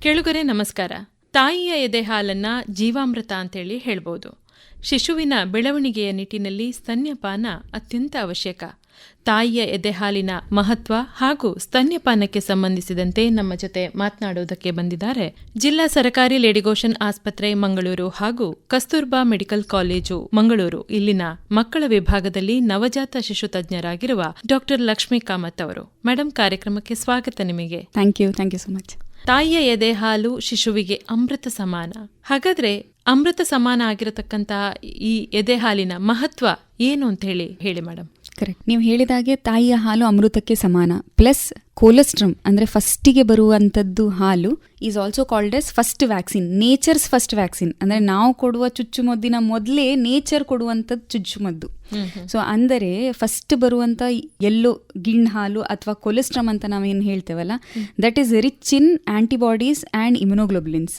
ಕೆಳುಗರೆ, ನಮಸ್ಕಾರ. ತಾಯಿಯ ಎದೆ ಹಾಲನ್ನ ಜೀವಾಮೃತ ಅಂತೇಳಿ ಹೇಳ್ಬೋದು. ಶಿಶುವಿನ ಬೆಳವಣಿಗೆಯ ನಿಟ್ಟಿನಲ್ಲಿ ಸ್ತನ್ಯಪಾನ ಅತ್ಯಂತ ಅವಶ್ಯಕ. ತಾಯಿಯ ಎದೆ ಹಾಲಿನ ಮಹತ್ವ ಹಾಗೂ ಸ್ತನ್ಯಪಾನಕ್ಕೆ ಸಂಬಂಧಿಸಿದಂತೆ ನಮ್ಮ ಜೊತೆ ಮಾತನಾಡುವುದಕ್ಕೆ ಬಂದಿದ್ದಾರೆ ಜಿಲ್ಲಾ ಸರಕಾರಿ ಲೇಡಿಗೋಷನ್ ಆಸ್ಪತ್ರೆ ಮಂಗಳೂರು ಹಾಗೂ ಕಸ್ತೂರ್ಬಾ ಮೆಡಿಕಲ್ ಕಾಲೇಜು ಮಂಗಳೂರು. ಇಲ್ಲಿನ ಮಕ್ಕಳ ವಿಭಾಗದಲ್ಲಿ ನವಜಾತ ಶಿಶು ತಜ್ಞರಾಗಿರುವ ಡಾಕ್ಟರ್ ಲಕ್ಷ್ಮೀ ಕಾಮತ್ ಅವರು. ಮೇಡಮ್ ಕಾರ್ಯಕ್ರಮಕ್ಕೆ ಸ್ವಾಗತ ನಿಮಗೆ. Thank you thank you so much ತಾಯಿಯ ಎದೆ ಹಾಲು ಶಿಶುವಿಗೆ ಅಮೃತ ಸಮಾನ. ಹಾಗಾದ್ರೆ ಅಮೃತ ಸಮಾನ ಆಗಿರತಕ್ಕಂತಹ ಈ ಎದೆ ಹಾಲಿನ ಮಹತ್ವ ಏನು ಅಂತ ಹೇಳಿ ಹೇಳಿ ಮೇಡಮ್ ಕರೆಕ್ಟ್ ನೀವು ಹೇಳಿದಾಗೆ ತಾಯಿಯ ಹಾಲು ಅಮೃತಕ್ಕೆ ಸಮಾನ. ಪ್ಲಸ್ ಕೋಲೆಸ್ಟ್ರಮ್ ಅಂದ್ರೆ ಫಸ್ಟಿಗೆ ಬರುವಂತದ್ದು ಹಾಲು is also called as first vaccine nature's first vaccine ಅಂದ್ರೆ ನಾವು ಕೊಡುವ ಚುಚ್ಚುಮದ್ದಿನ ಮೊದಲೇ ನೇಚರ್ ಕೊಡುವಂಥದ್ದು ಚುಚ್ಚುಮದ್ದು. ಸೊ ಅಂದರೆ ಫಸ್ಟ್ ಬರುವಂತ ಎಲ್ಲೋ ಗಿಣ್ ಹಾಲು ಅಥವಾ ಕೊಲೆಸ್ಟ್ರಮ್ ಅಂತ ನಾವೇನು ಹೇಳ್ತೇವಲ್ಲ? That is rich in antibodies and immunoglobulins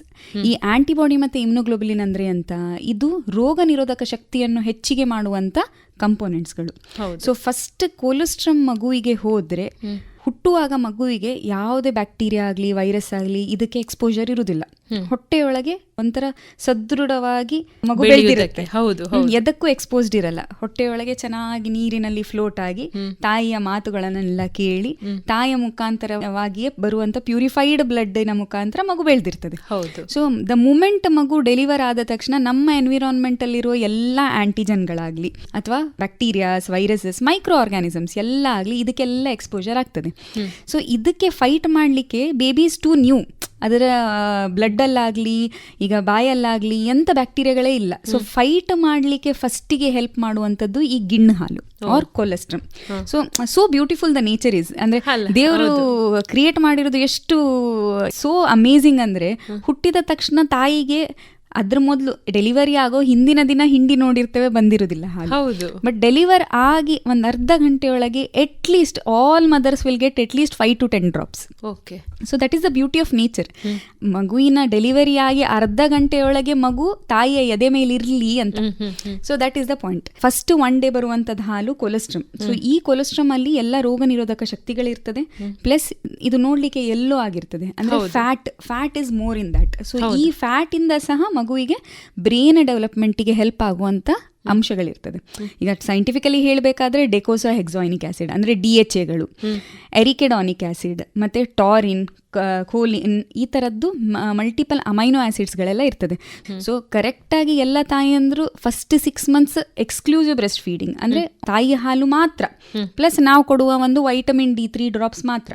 ಈ ಆಂಟಿಬಾಡಿ ಮತ್ತು ಇಮ್ಯುನೋಗ್ಲೋಬ್ಲಿನ್ ಅಂದರೆ ಅಂತ ಇದು ರೋಗ ನಿರೋಧಕ ಶಕ್ತಿಯನ್ನು ಹೆಚ್ಚಿಗೆ ಮಾಡುವಂಥ ಕಂಪೋನೆಂಟ್ಸ್ಗಳು. ಸೊ ಫಸ್ಟ್ ಕೊಲೆಸ್ಟ್ರಮ್ ಮಗುವಿಗೆ ಹೋದರೆ ಹುಟ್ಟುವಾಗ ಮಗುವಿಗೆ ಯಾವುದೇ ಬ್ಯಾಕ್ಟೀರಿಯಾ ಆಗಲಿ ವೈರಸ್ ಆಗಲಿ ಇದಕ್ಕೆ ಎಕ್ಸ್ಪೋಜರ್ ಇರುವುದಿಲ್ಲ. ಹೊಟ್ಟೆಯೊಳಗೆ ಒಂಥರ ಸದೃಢವಾಗಿ ಮಗು ಬೆಳೆದಿರುತ್ತೆ. ಹೌದು, ಎದಕ್ಕೂ ಎಕ್ಸ್ಪೋಸ್ಡ್ ಇರಲ್ಲ. ಹೊಟ್ಟೆಯೊಳಗೆ ಚೆನ್ನಾಗಿ ನೀರಿನಲ್ಲಿ ಫ್ಲೋಟ್ ಆಗಿ ತಾಯಿಯ ಮಾತುಗಳನ್ನೆಲ್ಲ ಕೇಳಿ ತಾಯಿಯ ಮುಖಾಂತರವಾಗಿಯೇ ಬರುವಂತ ಪ್ಯೂರಿಫೈಡ್ ಬ್ಲಡ್ನ ಮುಖಾಂತರ ಮಗು ಬೆಳೆದಿರ್ತದೆ. ಹೌದು. ಸೊ ದ ಮೂಮೆಂಟ್ ಮಗು ಡೆಲಿವರ್ ಆದ ತಕ್ಷಣ ನಮ್ಮ ಎನ್ವಿರಾನ್ಮೆಂಟ್ ಅಲ್ಲಿರುವ ಎಲ್ಲ ಆಂಟಿಜನ್ಗಳಾಗ್ಲಿ ಅಥವಾ ಬ್ಯಾಕ್ಟೀರಿಯಾಸ್ ವೈರಸಸ್ ಮೈಕ್ರೋ ಆರ್ಗಾನಿಸಮ್ಸ್ ಎಲ್ಲ ಆಗಲಿ ಇದಕ್ಕೆಲ್ಲ ಎಕ್ಸ್ಪೋಜರ್ ಆಗ್ತದೆ. ಸೊ ಇದಕ್ಕೆ ಫೈಟ್ ಮಾಡಲಿಕ್ಕೆ ಬೇಬೀಸ್ ಟು ನ್ಯೂ ಅದರ ಬ್ಲಡ್ಡಲ್ಲಾಗಲಿ ಈಗ ಬಾಯಲ್ಲಾಗಲಿ ಎಂಥ ಬ್ಯಾಕ್ಟೀರಿಯಾಗಳೇ ಇಲ್ಲ. ಸೊ ಫೈಟ್ ಮಾಡಲಿಕ್ಕೆ ಫಸ್ಟಿಗೆ ಹೆಲ್ಪ್ ಮಾಡುವಂಥದ್ದು ಈ ಗಿಣ್ಣು ಹಾಲು are colostrum so so beautiful the nature is ಅಂದ್ರೆ ದೇವರು ಕ್ರಿಯೇಟ್ ಮಾಡಿರೋದು ಎಷ್ಟು ಸೋ ಅಮೇಝಿಂಗ್ ಅಂದ್ರೆ ಹುಟ್ಟಿದ ತಕ್ಷಣ ತಾಯಿಗೆ ಅದ್ರ ಮೊದಲು ಡೆಲಿವರಿ ಆಗೋ ಹಿಂದಿನ ದಿನ ಹಿಂಡಿ ನೋಡಿರ್ತೇವೆ ಬಂದಿರೋದಿಲ್ಲ ಹಾಲು ಹೌದು. ಬಟ್ ಡೆಲಿವರ್ ಆಗಿ ಒಂದು ಅರ್ಧ ಗಂಟೆಯೊಳಗೆ at least all mothers will get at least five to ten drops okay so that is the beauty of nature ಮಗುವಿನ ಡೆಲಿವರಿ ಆಗಿ ಅರ್ಧ ಗಂಟೆಯೊಳಗೆ ಮಗು ತಾಯಿಯ ಎದೆ ಮೇಲೆ ಇರಲಿ ಅಂತ. So that is the point first one day ಬರುವಂತದ್ದು ಹಾಲು ಕೊಲೆಸ್ಟ್ರಮ್. ಸೊ ಈ ಕೊಲೆಸ್ಟ್ರಮ್ ಅಲ್ಲಿ ಎಲ್ಲ ರೋಗ ನಿರೋಧಕ ಶಕ್ತಿಗಳಿರ್ತದೆ. ಪ್ಲಸ್ ಇದು ನೋಡ್ಲಿಕ್ಕೆ ಎಲ್ಲೋ ಆಗಿರ್ತದೆ. ಅಂದ್ರೆ fat fat is more in that so ಈ ಫ್ಯಾಟ್ ಇಂದ ಸಹ ಮಗುವಿಗೆ ಬ್ರೇನ್ ಡೆವಲಪ್ಮೆಂಟಿಗೆ ಹೆಲ್ಪ್ ಆಗುವಂತ ಅಂಶಗಳಿರ್ತದೆ. ಈಗ ಸೈಂಟಿಫಿಕಲಿ ಹೇಳಬೇಕಾದ್ರೆ ಡೆಕೋಸಾ ಹೆಕ್ಸಾಯಿನಿಕ್ ಆಸಿಡ್ ಅಂದ್ರೆ ಡಿ ಎಚ್ ಎಗಳು ಎರಿಕೆಡಾನಿಕ್ ಆಸಿಡ್ ಮತ್ತೆ ಟಾರಿನ್ ಕೋಲಿನ್ ಈ ಥರದ್ದು ಮಲ್ಟಿಪಲ್ ಅಮೈನೋ ಆಸಿಡ್ಸ್ಗಳೆಲ್ಲ ಇರ್ತದೆ. ಸೊ ಕರೆಕ್ಟಾಗಿ ಎಲ್ಲ ತಾಯಿಯಂದ್ರು first six months exclusive breastfeeding ಅಂದ್ರೆ ತಾಯಿ ಹಾಲು ಮಾತ್ರ. ಪ್ಲಸ್ ನಾವು ಕೊಡುವ ಒಂದು ವೈಟಮಿನ್ ಡಿ ತ್ರೀ ಡ್ರಾಪ್ಸ್ ಮಾತ್ರ.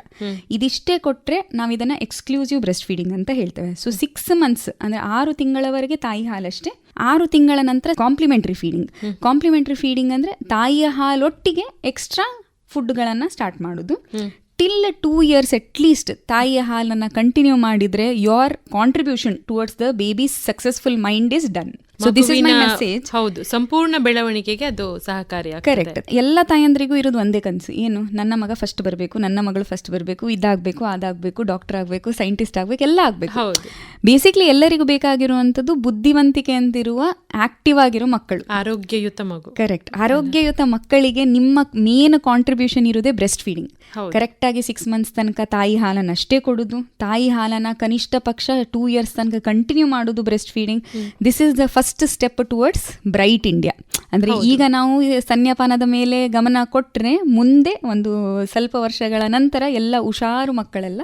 ಇದಿಷ್ಟೇ ಕೊಟ್ಟರೆ ನಾವು ಇದನ್ನು ಎಕ್ಸ್ಕ್ಲೂಸಿವ್ ಬ್ರೆಸ್ಟ್ ಫೀಡಿಂಗ್ ಅಂತ ಹೇಳ್ತೇವೆ. ಸೊ ಸಿಕ್ಸ್ ಮಂತ್ಸ್ ಅಂದ್ರೆ ಆರು ತಿಂಗಳವರೆಗೆ ತಾಯಿ ಹಾಲಷ್ಟೇ ಆರು ತಿಂಗಳ ನಂತರ ಕಾಂಪ್ಲಿಮೆಂಟ್ರಿ ಫೀಡಿಂಗ್ ಕಾಂಪ್ಲಿಮೆಂಟ್ರಿ ಫೀಡಿಂಗ್ ಅಂದ್ರೆ ತಾಯಿಯ ಹಾಲೊಟ್ಟಿಗೆ ಎಕ್ಸ್ಟ್ರಾ ಫುಡ್ಗಳನ್ನು ಸ್ಟಾರ್ಟ್ ಮಾಡೋದು. Till two years at least ತಾಯಿಯ ಹಾಲನ್ನು ಕಂಟಿನ್ಯೂ ಮಾಡಿದ್ರೆ your contribution towards the baby's successful mind is done so this is my message ಹೌದು ಸಂಪೂರ್ಣ ಬೆಳವಣಿಗೆಗೆ ಅದು ಸಹಕಾರಿ ಕರೆಕ್ಟ್ ಎಲ್ಲ ತಾಯಂದ್ರಿಗೂ ಇರೋದು ಒಂದೇ ಕನಸು. ಏನು? ನನ್ನ ಮಗ ಫಸ್ಟ್ ಬರಬೇಕು ನನ್ನ ಮಗಳು ಫಸ್ಟ್ ಬರಬೇಕು ಇದಾಗಬೇಕು ಅದಾಗಬೇಕು ಡಾಕ್ಟರ್ ಆಗಬೇಕು ಸೈಂಟಿಸ್ಟ್ ಆಗಬೇಕು ಎಲ್ಲ ಆಗಬೇಕು. ಹೌದು. ಬೇಸಿಕ್ಲಿ ಎಲ್ಲರಿಗೂ ಬೇಕಾಗಿರುವಂಥದ್ದು ಬುದ್ಧಿವಂತಿಕೆ ಅಂತಿರುವ ಆಕ್ಟಿವ್ ಆಗಿರೋ ಮಕ್ಕಳು. ಆರೋಗ್ಯಯುತ ಮಗು. ಕರೆಕ್ಟ್ ಆರೋಗ್ಯಯುತ ಮಕ್ಕಳಿಗೆ ನಿಮ್ಮ ಮೇನ್ ಕಾಂಟ್ರಿಬ್ಯೂಷನ್ ಇರೋದೇ ಬ್ರೆಸ್ಟ್ ಫೀಡಿಂಗ್. ಕರೆಕ್ಟ್ ಆಗಿ ಸಿಕ್ಸ್ ಮಂತ್ಸ್ ತನಕ ತಾಯಿ ಹಾಲನ್ನು ಅಷ್ಟೇ ಕೊಡೋದು. ತಾಯಿ ಹಾಲನ್ನ ಕನಿಷ್ಠ ಪಕ್ಷ ಟೂ ಇಯರ್ಸ್ ತನಕ ಕಂಟಿನ್ಯೂ ಮಾಡೋದು breastfeeding this is the first step towards bright India ಅಂದ್ರೆ ಈಗ ನಾವು ಸನ್ಯಪಾನದ ಸ್ತನ್ಯಪಾನದ ಮೇಲೆ ಗಮನ ಕೊಟ್ಟರೆ ಮುಂದೆ ಒಂದು ಸ್ವಲ್ಪ ವರ್ಷಗಳ ನಂತರ ಎಲ್ಲ ಹುಷಾರು ಮಕ್ಕಳೆಲ್ಲ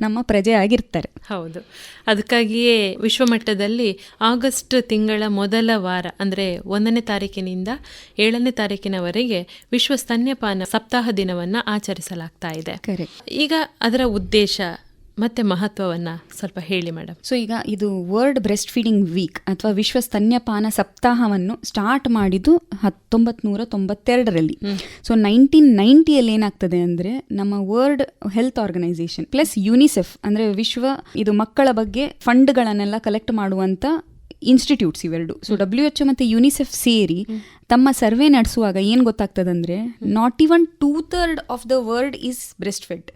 ನಮ್ಮ ಪ್ರಜೆ ಆಗಿರ್ತಾರೆ. ಹೌದು. ಅದಕ್ಕಾಗಿಯೇ ವಿಶ್ವಮಟ್ಟದಲ್ಲಿ ಆಗಸ್ಟ್ ತಿಂಗಳ ಮೊದಲ ವಾರ ಅಂದರೆ ಒಂದನೇ ತಾರೀಕಿನಿಂದ ಏಳನೇ ತಾರೀಕಿನವರೆಗೆ ವಿಶ್ವ ಸ್ತನ್ಯಪಾನ ಸಪ್ತಾಹ ದಿನವನ್ನು ಆಚರಿಸಲಾಗ್ತಾ ಇದೆ. ಈಗ ಅದರ ಉದ್ದೇಶ ಮತ್ತೆ ಮಹತ್ವವನ್ನ ಸ್ವಲ್ಪ ಹೇಳಿ ಮೇಡಮ್. ಸೊ ಈಗ ಇದು ವರ್ಲ್ಡ್ ಬ್ರೆಸ್ಟ್ ಫೀಡಿಂಗ್ ವೀಕ್ ಅಥವಾ ವಿಶ್ವ ಸ್ತನ್ಯಪಾನ ಸಪ್ತಾಹವನ್ನು ಸ್ಟಾರ್ಟ್ ಮಾಡಿದ್ದು ಹತ್ತೊಂಬತ್ತು ನೂರ ತೊಂಬತ್ತೆರಡರಲ್ಲಿ ಸೊ ನೈನ್ಟೀನ್ ನೈಂಟಿಯಲ್ಲಿ ಏನಾಗ್ತದೆ ಅಂದರೆ ನಮ್ಮ World Health Organization plus UNICEF ಅಂದರೆ ವಿಶ್ವ ಇದು ಮಕ್ಕಳ ಬಗ್ಗೆ ಫಂಡ್ಗಳನ್ನೆಲ್ಲ ಕಲೆಕ್ಟ್ ಮಾಡುವಂಥ ಇನ್ಸ್ಟಿಟ್ಯೂಟ್ಸ್ ಇವೆರಡು. ಸೊ ಡಬ್ಲ್ಯೂ ಎಚ್ ಮತ್ತು ಯುನಿಸೆಫ್ ಸೇರಿ ತಮ್ಮ ಸರ್ವೆ ನಡೆಸುವಾಗ ಏನು ಗೊತ್ತಾಗ್ತದಂದ್ರೆ not even two third of the world is breastfed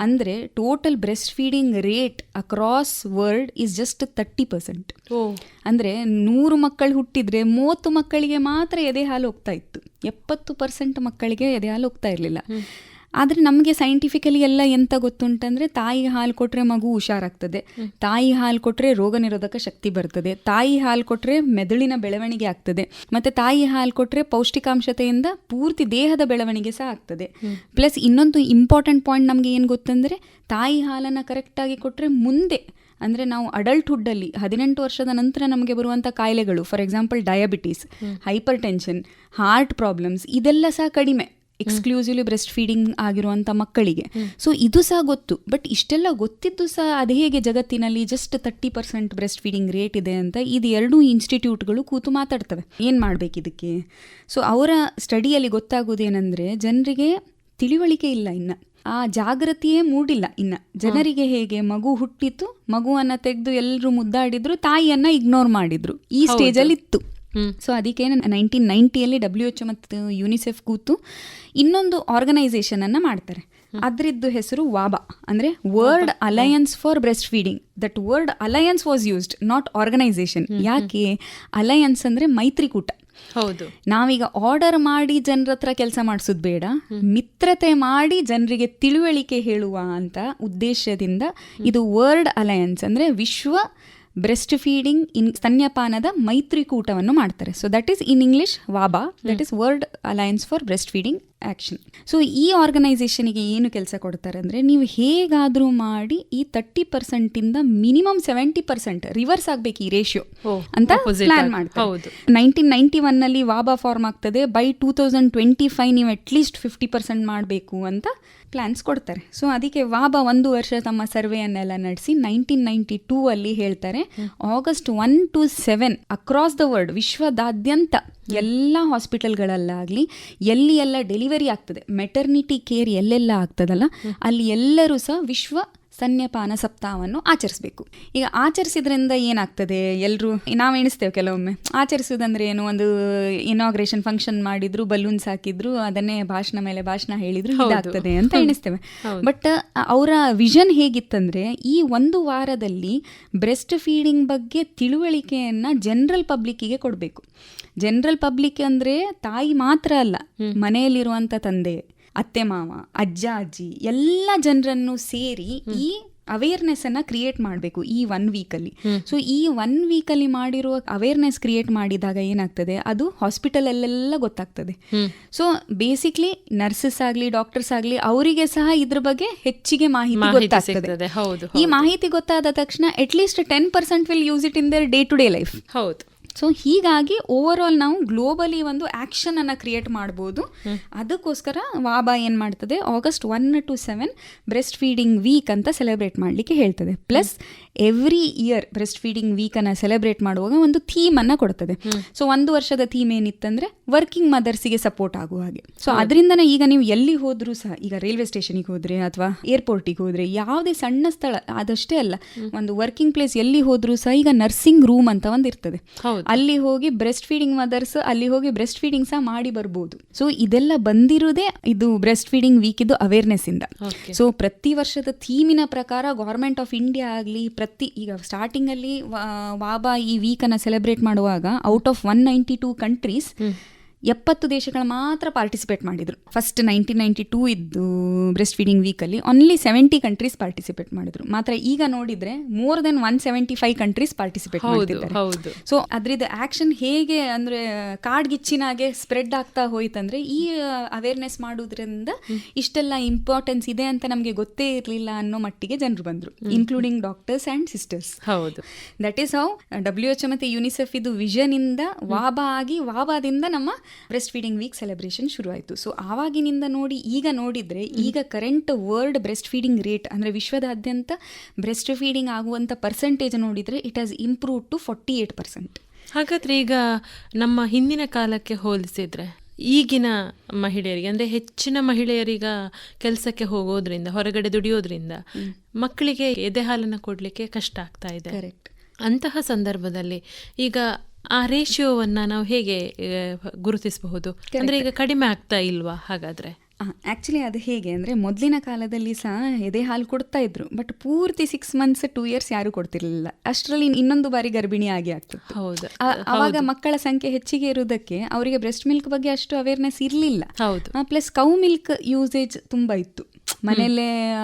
ಅಂದ್ರೆ total breastfeeding rate across world is just thirty percent ಅಂದ್ರೆ ನೂರು ಮಕ್ಕಳು ಹುಟ್ಟಿದ್ರೆ ಮೂವತ್ತು ಮಕ್ಕಳಿಗೆ ಮಾತ್ರ ಎದೆ ಹಾಲು ಹೋಗ್ತಾ ಇತ್ತು. ಎಪ್ಪತ್ತು ಪರ್ಸೆಂಟ್ ಮಕ್ಕಳಿಗೆ ಎದೆ ಹಾಲು ಹೋಗ್ತಾ ಇರಲಿಲ್ಲ. ಆದರೆ ನಮಗೆ ಸೈಂಟಿಫಿಕಲಿ ಎಲ್ಲ ಎಂತ ಗೊತ್ತುಂಟಂದ್ರೆ ತಾಯಿ ಹಾಲು ಕೊಟ್ಟರೆ ಮಗು ಹುಷಾರಾಗ್ತದೆ. ತಾಯಿ ಹಾಲು ಕೊಟ್ಟರೆ ರೋಗ ನಿರೋಧಕ ಶಕ್ತಿ ಬರ್ತದೆ. ತಾಯಿ ಹಾಲು ಕೊಟ್ಟರೆ ಮೆದುಳಿನ ಬೆಳವಣಿಗೆ ಆಗ್ತದೆ. ಮತ್ತೆ ತಾಯಿ ಹಾಲು ಕೊಟ್ಟರೆ ಪೌಷ್ಟಿಕಾಂಶತೆಯಿಂದ ಪೂರ್ತಿ ದೇಹದ ಬೆಳವಣಿಗೆ ಸಹ ಆಗ್ತದೆ. ಪ್ಲಸ್ ಇನ್ನೊಂದು ಇಂಪಾರ್ಟೆಂಟ್ ಪಾಯಿಂಟ್ ನಮಗೆ ಏನು ಗೊತ್ತಂದ್ರೆ ತಾಯಿ ಹಾಲನ್ನು ಕರೆಕ್ಟಾಗಿ ಕೊಟ್ಟರೆ ಮುಂದೆ ಅಂದರೆ ನಾವು ಅಡಲ್ಟ್ಹುಡ್ಡಲ್ಲಿ ಹದಿನೆಂಟು ವರ್ಷದ ನಂತರ ನಮಗೆ ಬರುವಂಥ ಕಾಯಿಲೆಗಳು for example diabetes hypertension heart problems ಇದೆಲ್ಲ ಸಹ ಕಡಿಮೆ. ಎಕ್ಸ್ಕ್ಲೂಸಿವ್ಲಿ ಬ್ರೆಸ್ಟ್ ಫೀಡಿಂಗ್ ಆಗಿರುವಂಥ ಮಕ್ಕಳಿಗೆ. ಸೊ ಇದು ಸಹ ಗೊತ್ತು. ಬಟ್ ಇಷ್ಟೆಲ್ಲ ಗೊತ್ತಿದ್ದು ಸಹ ಅದು ಹೇಗೆ ಜಗತ್ತಿನಲ್ಲಿ just thirty percent breastfeeding rate ಇದೆ ಅಂತ ಇದು ಎರಡೂ ಇನ್ಸ್ಟಿಟ್ಯೂಟ್ಗಳು ಕೂತು ಮಾತಾಡ್ತವೆ. ಏನು ಮಾಡಬೇಕು ಇದಕ್ಕೆ? ಸೊ ಅವರ ಸ್ಟಡಿಯಲ್ಲಿ ಗೊತ್ತಾಗೋದೇನೆಂದರೆ ಜನರಿಗೆ ತಿಳಿವಳಿಕೆ ಇಲ್ಲ ಇನ್ನು. ಆ ಜಾಗೃತಿಯೇ ಮೂಡಿಲ್ಲ ಇನ್ನ. ಜನರಿಗೆ ಹೇಗೆ ಮಗು ಹುಟ್ಟಿತು ಮಗುವನ್ನ ತೆಗೆದು ಎಲ್ಲರೂ ಮುದ್ದಾಡಿದ್ರು ತಾಯಿಯನ್ನ ಇಗ್ನೋರ್ ಮಾಡಿದ್ರು. ಈ ಸ್ಟೇಜಲ್ಲಿ ಇತ್ತು. ಸೊ ಅದಕ್ಕೆ ನೈನ್ಟೀನ್ ನೈಂಟಿಯಲ್ಲಿ ಡಬ್ಲ್ಯೂ ಎಚ್ ಮತ್ತು ಯುನಿಸೆಫ್ ಕೂತು ಇನ್ನೊಂದು ಆರ್ಗನೈಸೇಷನ್ ಅನ್ನ ಮಾಡ್ತಾರೆ. ಅದ್ರದ್ದು ಹೆಸರು ವಾಬಾ ಅಂದ್ರೆ World Alliance for Breastfeeding that world alliance was used not organisation ಯಾಕೆ? ಅಲಯನ್ಸ್ ಅಂದ್ರೆ ಮೈತ್ರಿಕೂಟ. ಹೌದು. ನಾವೀಗ ಆರ್ಡರ್ ಮಾಡಿ ಜನರ ಹತ್ರ ಕೆಲಸ ಮಾಡಿಸೋದು ಬೇಡ. ಮಿತ್ರತೆ ಮಾಡಿ ಜನರಿಗೆ ತಿಳುವಳಿಕೆ ಹೇಳುವ ಅಂತ ಉದ್ದೇಶದಿಂದ ಇದು ವರ್ಲ್ಡ್ ಅಲಯನ್ಸ್ ಅಂದ್ರೆ ವಿಶ್ವ ಬ್ರೆಸ್ಟ್ ಫೀಡಿಂಗ್ ಇನ್ ಸ್ತನ್ಯಪಾನದ ಮೈತ್ರಿಕೂಟವನ್ನು ಮಾಡ್ತಾರೆ. So that is in English ವಾಬಾ that is World Alliance for Breastfeeding Action so ಈ ಆರ್ಗನೈಸೇಷನ್ಗೆ ಏನು ಕೆಲಸ ಕೊಡ್ತಾರೆ ಅಂದರೆ ನೀವು ಹೇಗಾದರೂ ಮಾಡಿ ಈ ತರ್ಟಿ ಪರ್ಸೆಂಟಿಂದ ಮಿನಿಮಮ್ ಸೆವೆಂಟಿ ಪರ್ಸೆಂಟ್ ರಿವರ್ಸ್ ಆಗಬೇಕು ಈ ರೇಷಿಯೋ ಅಂತ ಪ್ಲಾನ್ ಮಾಡ್ತಾರೆ. ಹೌದು. ನೈನ್ಟೀನ್ ನೈಂಟಿ ಒನ್ನಲ್ಲಿ ವಾಬಾ ಫಾರ್ಮ್ ಆಗ್ತದೆ. By two thousand twenty five ನೀವು ಅಟ್ಲೀಸ್ಟ್ ಫಿಫ್ಟಿ ಪರ್ಸೆಂಟ್ ಮಾಡಬೇಕು ಅಂತ ಪ್ಲ್ಯಾನ್ಸ್ ಕೊಡ್ತಾರೆ. ಸೊ ಅದಕ್ಕೆ ವಾಬಾ ಒಂದು ವರ್ಷ ತಮ್ಮ ಸರ್ವೆಯನ್ನೆಲ್ಲ ನಡೆಸಿ ನೈನ್ಟೀನ್ ನೈಂಟಿ ಟೂ ಅಲ್ಲಿ ಹೇಳ್ತಾರೆ August one to seven across the world ವಿಶ್ವದಾದ್ಯಂತ ಎಲ್ಲ ಹಾಸ್ಪಿಟಲ್ಗಳಲ್ಲಾಗಲಿ ಎಲ್ಲಿ ಎಲ್ಲ ಡೆಲಿವರಿ ಆಗ್ತದೆ ಮೆಟರ್ನಿಟಿ ಕೇರ್ ಎಲ್ಲೆಲ್ಲ ಆಗ್ತದಲ್ಲ ಅಲ್ಲಿ ಎಲ್ಲರೂ ಸಹ ವಿಶ್ವ ಸ್ತನ್ಯಪಾನ ಸಪ್ತಾಹವನ್ನು ಆಚರಿಸಬೇಕು. ಈಗ ಆಚರಿಸಿದ್ರಿಂದ ಏನಾಗ್ತದೆ? ಎಲ್ಲರೂ ನಾವು ಎಣಿಸ್ತೇವೆ ಕೆಲವೊಮ್ಮೆ. ಆಚರಿಸೋದಂದ್ರೆ ಏನು? ಒಂದು ಇನಾಗ್ರೇಷನ್ ಫಂಕ್ಷನ್ ಮಾಡಿದ್ರು ಬಲೂನ್ಸ್ ಹಾಕಿದ್ರು ಅದನ್ನೇ ಭಾಷಣ ಮೇಲೆ ಭಾಷಣ ಹೇಳಿದ್ರು ಇದಾಗ್ತದೆ ಅಂತ ಎಣಿಸ್ತೇವೆ. ಬಟ್ ಅವರ ವಿಷನ್ ಹೇಗಿತ್ತಂದ್ರೆ ಈ ಒಂದು ವಾರದಲ್ಲಿ ಬ್ರೆಸ್ಟ್ ಫೀಡಿಂಗ್ ಬಗ್ಗೆ ತಿಳುವಳಿಕೆಯನ್ನ ಜನರಲ್ ಪಬ್ಲಿಕ್ಕಿಗೆ ಕೊಡಬೇಕು. ಜನರಲ್ ಪಬ್ಲಿಕ್ ಅಂದ್ರೆ ತಾಯಿ ಮಾತ್ರ ಅಲ್ಲ ಮನೆಯಲ್ಲಿರುವಂಥ ತಂದೆ. ಅತ್ತೆ ಮಾವ ಅಜ್ಜ ಅಜ್ಜಿ ಎಲ್ಲ ಜನರನ್ನು ಸೇರಿ ಈ ಅವೇರ್ನೆಸ್ ಅನ್ನ ಕ್ರಿಯೇಟ್ ಮಾಡಬೇಕು ಈ ಒನ್ ವೀಕಲ್ಲಿ ಸೊ ಈ ಒನ್ ವೀಕಲ್ಲಿ ಮಾಡಿರುವ ಅವೇರ್ನೆಸ್ ಕ್ರಿಯೇಟ್ ಮಾಡಿದಾಗ ಏನಾಗ್ತದೆ? ಅದು ಹಾಸ್ಪಿಟಲ್ ಅಲ್ಲೆಲ್ಲ ಗೊತ್ತಾಗ್ತದೆ. ಸೊ ಬೇಸಿಕ್ಲಿ ನರ್ಸಸ್ ಆಗಲಿ ಡಾಕ್ಟರ್ಸ್ ಆಗಲಿ ಅವರಿಗೆ ಸಹ ಇದ್ರ ಬಗ್ಗೆ ಹೆಚ್ಚಿಗೆ ಮಾಹಿತಿ ಗೊತ್ತಾಗ್ತದೆ. ಹೌದು ಈ ಮಾಹಿತಿ ಗೊತ್ತಾದ ತಕ್ಷಣ at least ten percent will use it in their day to day life ಹೌದು. ಸೊ ಹೀಗಾಗಿ ಓವರ್ ಆಲ್ ನಾವು ಗ್ಲೋಬಲಿ ಒಂದು ಆಕ್ಷನ್ ಅನ್ನು ಕ್ರಿಯೇಟ್ ಮಾಡ್ಬೋದು. ಅದಕ್ಕೋಸ್ಕರ ವಾಬಾ ಏನು ಮಾಡ್ತದೆ? August one to seven breast feeding week ಅಂತ ಸೆಲೆಬ್ರೇಟ್ ಮಾಡಲಿಕ್ಕೆ ಹೇಳ್ತದೆ. Plus every year breast feeding week ಅನ್ನ ಸೆಲೆಬ್ರೇಟ್ ಮಾಡುವಾಗ ಒಂದು ಥೀಮ್ ಅನ್ನ ಕೊಡ್ತದೆ. ಸೊ ಒಂದು ವರ್ಷದ ಥೀಮ್ ಏನಿತ್ತಂದ್ರೆ ವರ್ಕಿಂಗ್ ಮದರ್ಸಿಗೆ ಸಪೋರ್ಟ್ ಆಗುವ ಹಾಗೆ. ಸೊ ಅದರಿಂದನೇ ಈಗ ನೀವು ಎಲ್ಲಿ ಹೋದ್ರೂ ಸಹ ಈಗ ರೈಲ್ವೆ ಸ್ಟೇಷನಿಗೆ ಹೋದ್ರೆ ಅಥವಾ ಏರ್ಪೋರ್ಟಿಗೆ ಹೋದ್ರೆ ಯಾವುದೇ ಸಣ್ಣ ಸ್ಥಳ ಅದಷ್ಟೇ ಅಲ್ಲ ಒಂದು ವರ್ಕಿಂಗ್ ಪ್ಲೇಸ್ ಎಲ್ಲಿ ಹೋದ್ರೂ ಸಹ ಈಗ ನರ್ಸಿಂಗ್ ರೂಮ್ ಅಂತ ಒಂದು ಇರ್ತದೆ. ಅಲ್ಲಿ ಹೋಗಿ ಬ್ರೆಸ್ಟ್ ಫೀಡಿಂಗ್ ಮದರ್ಸ್ ಅಲ್ಲಿ ಹೋಗಿ ಬ್ರೆಸ್ಟ್ ಫೀಡಿಂಗ್ ಸಹ ಮಾಡಿ ಬರ್ಬೋದು. ಸೊ ಇದೆಲ್ಲ ಬಂದಿರೋದೇ ಇದು ಬ್ರೆಸ್ಟ್ ಫೀಡಿಂಗ್ ವೀಕ್ ಇದು ಅವೇರ್ನೆಸ್ ಇಂದ. ಸೊ ಪ್ರತಿ ವರ್ಷದ ಥೀಮಿನ ಪ್ರಕಾರ ಗೌರ್ಮೆಂಟ್ ಆಫ್ ಇಂಡಿಯಾ ಆಗಲಿ ಪ್ರತಿ ಈಗ ಸ್ಟಾರ್ಟಿಂಗಲ್ಲಿ ವಾಬಾ ಈ ವೀಕನ್ನು ಸೆಲೆಬ್ರೇಟ್ ಮಾಡುವಾಗ out of one ninety two countries ಎಪ್ಪತ್ತು ದೇಶಗಳು ಮಾತ್ರ ಪಾರ್ಟಿಸಿಪೇಟ್ ಮಾಡಿದ್ರು. ಫಸ್ಟ್ ನೈನ್ಟೀನ್ ನೈಂಟಿ ಟೂ ಇದ್ದು ಬ್ರೆಸ್ಟ್ ಫೀಡಿಂಗ್ ವೀಕಲ್ಲಿ ಓನ್ಲಿ ಸೆವೆಂಟಿ ಕಂಟ್ರೀಸ್ ಪಾರ್ಟಿಸಿಪೇಟ್ ಮಾಡಿದ್ರು. ಮಾತ್ರ ಈಗ ನೋಡಿದ್ರೆ more than one seventy five countries participate ಹೌದು. ಸೊ ಅದ್ರದ್ದು ಆಕ್ಷನ್ ಹೇಗೆ ಅಂದ್ರೆ ಕಾಡ್ಗಿಚ್ಚಿನಾಗೆ ಸ್ಪ್ರೆಡ್ ಆಗ್ತಾ ಹೋಯ್ತಂದ್ರೆ ಈ ಅವೇರ್ನೆಸ್ ಮಾಡೋದ್ರಿಂದ ಇಷ್ಟೆಲ್ಲ ಇಂಪಾರ್ಟೆನ್ಸ್ ಇದೆ ಅಂತ ನಮಗೆ ಗೊತ್ತೇ ಇರಲಿಲ್ಲ ಅನ್ನೋ ಮಟ್ಟಿಗೆ ಜನರು ಬಂದ್ರು ಇನ್ಕ್ಲೂಡಿಂಗ್ ಡಾಕ್ಟರ್ಸ್ ಅಂಡ್ ಸಿಸ್ಟರ್ಸ್ ಹೌದು. That is how W H ಮತ್ತೆ ಯುನಿಸೆಫ್ ಇದು ವಿಷನ್ ಇಂದ ವಾಬಾ ಆಗಿ ವಾಬಾದಿಂದ ನಮ್ಮ ಬ್ರೆಸ್ಟ್ ಫೀಡಿಂಗ್ ವೀಕ್ ಸೆಲೆಬ್ರೇಷನ್ ಶುರು ಆಯಿತು ಸೊ ಆವಾಗಿನಿಂದ ನೋಡಿ ಈಗ ನೋಡಿದರೆ ಈಗ current world breast feeding rate ಅಂದರೆ ವಿಶ್ವದಾದ್ಯಂತ ಬ್ರೆಸ್ಟ್ ಫೀಡಿಂಗ್ ಆಗುವಂಥ ಪರ್ಸೆಂಟೇಜ್ ನೋಡಿದರೆ it has improve to forty eight percent ಹಾಗಾದ್ರೆ ಈಗ ನಮ್ಮ ಹಿಂದಿನ ಕಾಲಕ್ಕೆ ಹೋಲಿಸಿದ್ರೆ ಈಗಿನ ಮಹಿಳೆಯರಿಗೆ ಅಂದರೆ ಹೆಚ್ಚಿನ ಮಹಿಳೆಯರಿಗ ಕೆಲಸಕ್ಕೆ ಹೋಗೋದ್ರಿಂದ ಹೊರಗಡೆ ದುಡಿಯೋದ್ರಿಂದ ಮಕ್ಕಳಿಗೆ ಎದೆ ಹಾಲನ್ನು ಕೊಡ್ಲಿಕ್ಕೆ ಕಷ್ಟ ಆಗ್ತಾ ಇದೆ. ಕರೆಕ್ಟ್ ಅಂತಹ ಸಂದರ್ಭದಲ್ಲಿ ಈಗ ಆ ರೇಷಿಯೋವನ್ನ ನಾವು ಹೇಗೆ ಗುರುತಿಸಬಹುದು? ಅಂದ್ರೆ ಈಗ ಕಡಿಮೆ ಆಗ್ತಾ ಇಲ್ವಾ ಹಾಗಾದ್ರೆ? ಆಕ್ಚುಲಿ ಅದು ಹೇಗೆ ಅಂದ್ರೆ ಮೊದಲಿನ ಕಾಲದಲ್ಲಿ ಸಹ ಎದೆ ಹಾಲು ಕೊಡ್ತಾ ಇದ್ರು ಬಟ್ ಪೂರ್ತಿ ಸಿಕ್ಸ್ ಮಂತ್ಸ್ ಟೂ ಇಯರ್ಸ್ ಯಾರು ಕೊಡ್ತಿರ್ಲಿಲ್ಲ. ಅಷ್ಟರಲ್ಲಿ ಇನ್ನೊಂದು ಬಾರಿ ಗರ್ಭಿಣಿ ಆಗಿ ಆಗ್ತಿತ್ತು ಹೌದು. ಅವಾಗ ಆವಾಗ ಮಕ್ಕಳ ಸಂಖ್ಯೆ ಹೆಚ್ಚಿಗೆ ಇರುವುದಕ್ಕೆ ಅವರಿಗೆ ಬ್ರೆಸ್ಟ್ ಮಿಲ್ಕ್ ಬಗ್ಗೆ ಅಷ್ಟು ಅವೇರ್ನೆಸ್ ಇರಲಿಲ್ಲ. ಹೌದು. ಪ್ಲಸ್ ಕೌ ಮಿಲ್ಕ್ ಯೂಸೇಜ್ ತುಂಬ ಇತ್ತು. ಮನೆಯಲ್ಲೇ